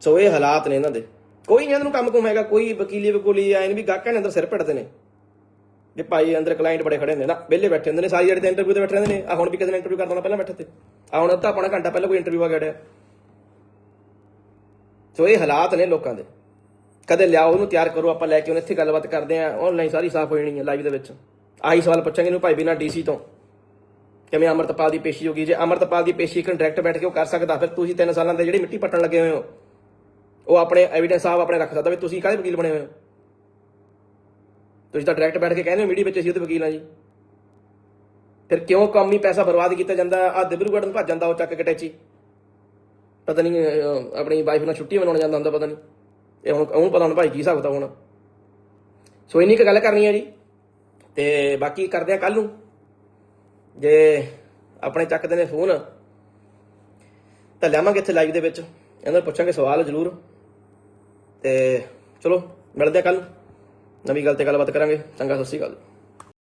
ਸੋ ਇਹ ਹਾਲਾਤ ਨੇ ਇਹਨਾਂ ਦੇ। ਕੋਈ ਨਹੀਂ, ਇਹਨਾਂ ਨੂੰ ਕੰਮ ਕੁਮ ਹੈਗਾ, ਕੋਈ ਵਕੀਲੀ, ਵਕੂਲੀ ਆਏ ਨੇ ਵੀ ਗਾਹਕਾਂ ਨੇ ਅੰਦਰ ਸਿਰ ਪਿੜਦੇ ਨੇ। ਜੇ ਭਾਈ ਅੰਦਰ ਕਲਾਇੰਟ ਬੜੇ ਖੜੇ ਹੁੰਦੇ ਨਾ, ਵਿਹਲੇ ਬੈਠੇ ਹੁੰਦੇ ਨੇ, ਸਾਰੀ ਜਿਹੜੀ ਤੇ ਇੰਟਰਵਿਊ ਤੇ ਬੈਠੇ ਰਹਿੰਦੇ ਨੇ। ਆ ਹੁਣ ਵੀ ਕਿਸੇ ਨੇ ਇੰਟਰਵਿਊ ਕਰਦਾ ਪਹਿਲਾਂ ਬੈਠੇ ਤੇ। ਆ ਹੁਣ ਅੱਧਾ ਪੌਣਾ ਘੰਟਾ ਪਹਿਲਾਂ ਕੋਈ ਇੰਟਰਵਿਊ ਆ ਗਿਆ ਸੋ ਇਹ ਹਾਲਾਤ ਨੇ ਲੋਕਾਂ ਦੇ। ਕਦੇ ਲਿਆਓ, ਉਹਨੂੰ ਤਿਆਰ ਕਰੋ, ਆਪਾਂ ਲੈ ਕੇ ਉਹਨੇ ਇੱਥੇ ਗੱਲਬਾਤ ਕਰਦੇ ਆ ਆਨਲਾਈਨ ਸਾਰੀ ਸਾਫ਼ ਹੋ ਜਾਣੀ ਹੈ ਲਾਈਵ ਦੇ ਵਿੱਚ। ਆਹੀ ਸਵਾਲ ਪੁੱਛਾਂਗੇ ਇਹਨੂੰ ਭਾਈ ਬਿਨਾ ਡੀਸੀ ਤੋਂ। ਕਿਵੇਂ ਅਮਰਤਪਾਲ ਦੀ ਪੇਸ਼ੀ ਹੋਗੀ ਜੇ ਅਮਰਤਪਾਲ ਦੀ ਪੇਸ਼ੀ ਇੱਕ ਡਾਇਰੈਕਟ ਬੈਠ ਕੇ ਉਹ ਕਰ ਸਕਦਾ, ਫਿਰ ਤੁਸੀਂ 3 ਸਾਲਾਂ ਦੇ ਜਿਹੜੀ ਮਿੱਟੀ ਪੱਟਣ ਲੱਗੇ ਹੋਏ ਹੋ, ਉਹ ਆਪਣੇ ਐਵੀਡੈਂਸ ਸਾਹਿਬ ਆਪਣੇ ਰੱਖ ਸਕਦਾ ਵੀ ਤੁਸੀਂ ਕਾਹਦੇ ਵਕੀਲ ਬਣੇ ਹੋਏ ਹੋ? ਤੁਸੀਂ ਤਾਂ ਡਾਇਰੈਕਟ ਬੈਠ ਕੇ ਕਹਿੰਦੇ ਹੋ ਮੀਡੀਆ ਵਿੱਚ ਅਸੀਂ ਉਹਦੇ ਵਕੀਲ ਆ ਜੀ। ਫਿਰ ਕਿਉਂ ਕੰਮੀ ਪੈਸਾ ਬਰਬਾਦ ਕੀਤਾ ਜਾਂਦਾ? ਆ ਦਿਬਰੂਗੜ੍ਹ ਨੂੰ ਭੱਜ ਜਾਂਦਾ ਉਹ ਚੱਕ ਕੇ ਟੈਚੀ। ਪਤਾ ਨਹੀਂ ਆਪਣੀ ਵਾਈਫ ਨਾਲ ਛੁੱਟੀ ਮਨਾਉਣ ਜਾਂਦਾ ਹੁੰਦਾ, ਪਤਾ ਨਹੀਂ। ਇਹ ਹੁਣ ਉਹਨੂੰ ਪਤਾ ਹੁਣ ਭਾਈ ਕੀ ਹਿਸਾਬ ਤਾਂ ਹੁਣ। ਸੋ ਇੰਨੀ ਕੁ ਗੱਲ ਕਰਨੀ ਹੈ ਜੀ। ਤੇ ਬਾਕੀ ਕਰਦੇ ਆ ਕੱਲ ਨੂੰ। ਜੇ ਆਪਣੇ ਚੱਕਦੇ ਨੇ ਫੋਨ, ਤਾਂ ਲਿਆਵਾਂਗੇ ਇੱਥੇ ਲਾਈਵ ਦੇ ਵਿੱਚ। ਇਹਨਾਂ ਨੂੰ ਪੁੱਛਾਂਗੇ ਸਵਾਲ ਜ਼ਰੂਰ। ਤੇ ਚਲੋ, ਮਿਲਦੇ ਆ ਕੱਲ ਨਵੀਂ ਗੱਲ ਤੇ ਗੱਲਬਾਤ ਕਰਾਂਗੇ। ਚੰਗਾ, ਸਤਿ ਸ਼੍ਰੀ ਅਕਾਲ।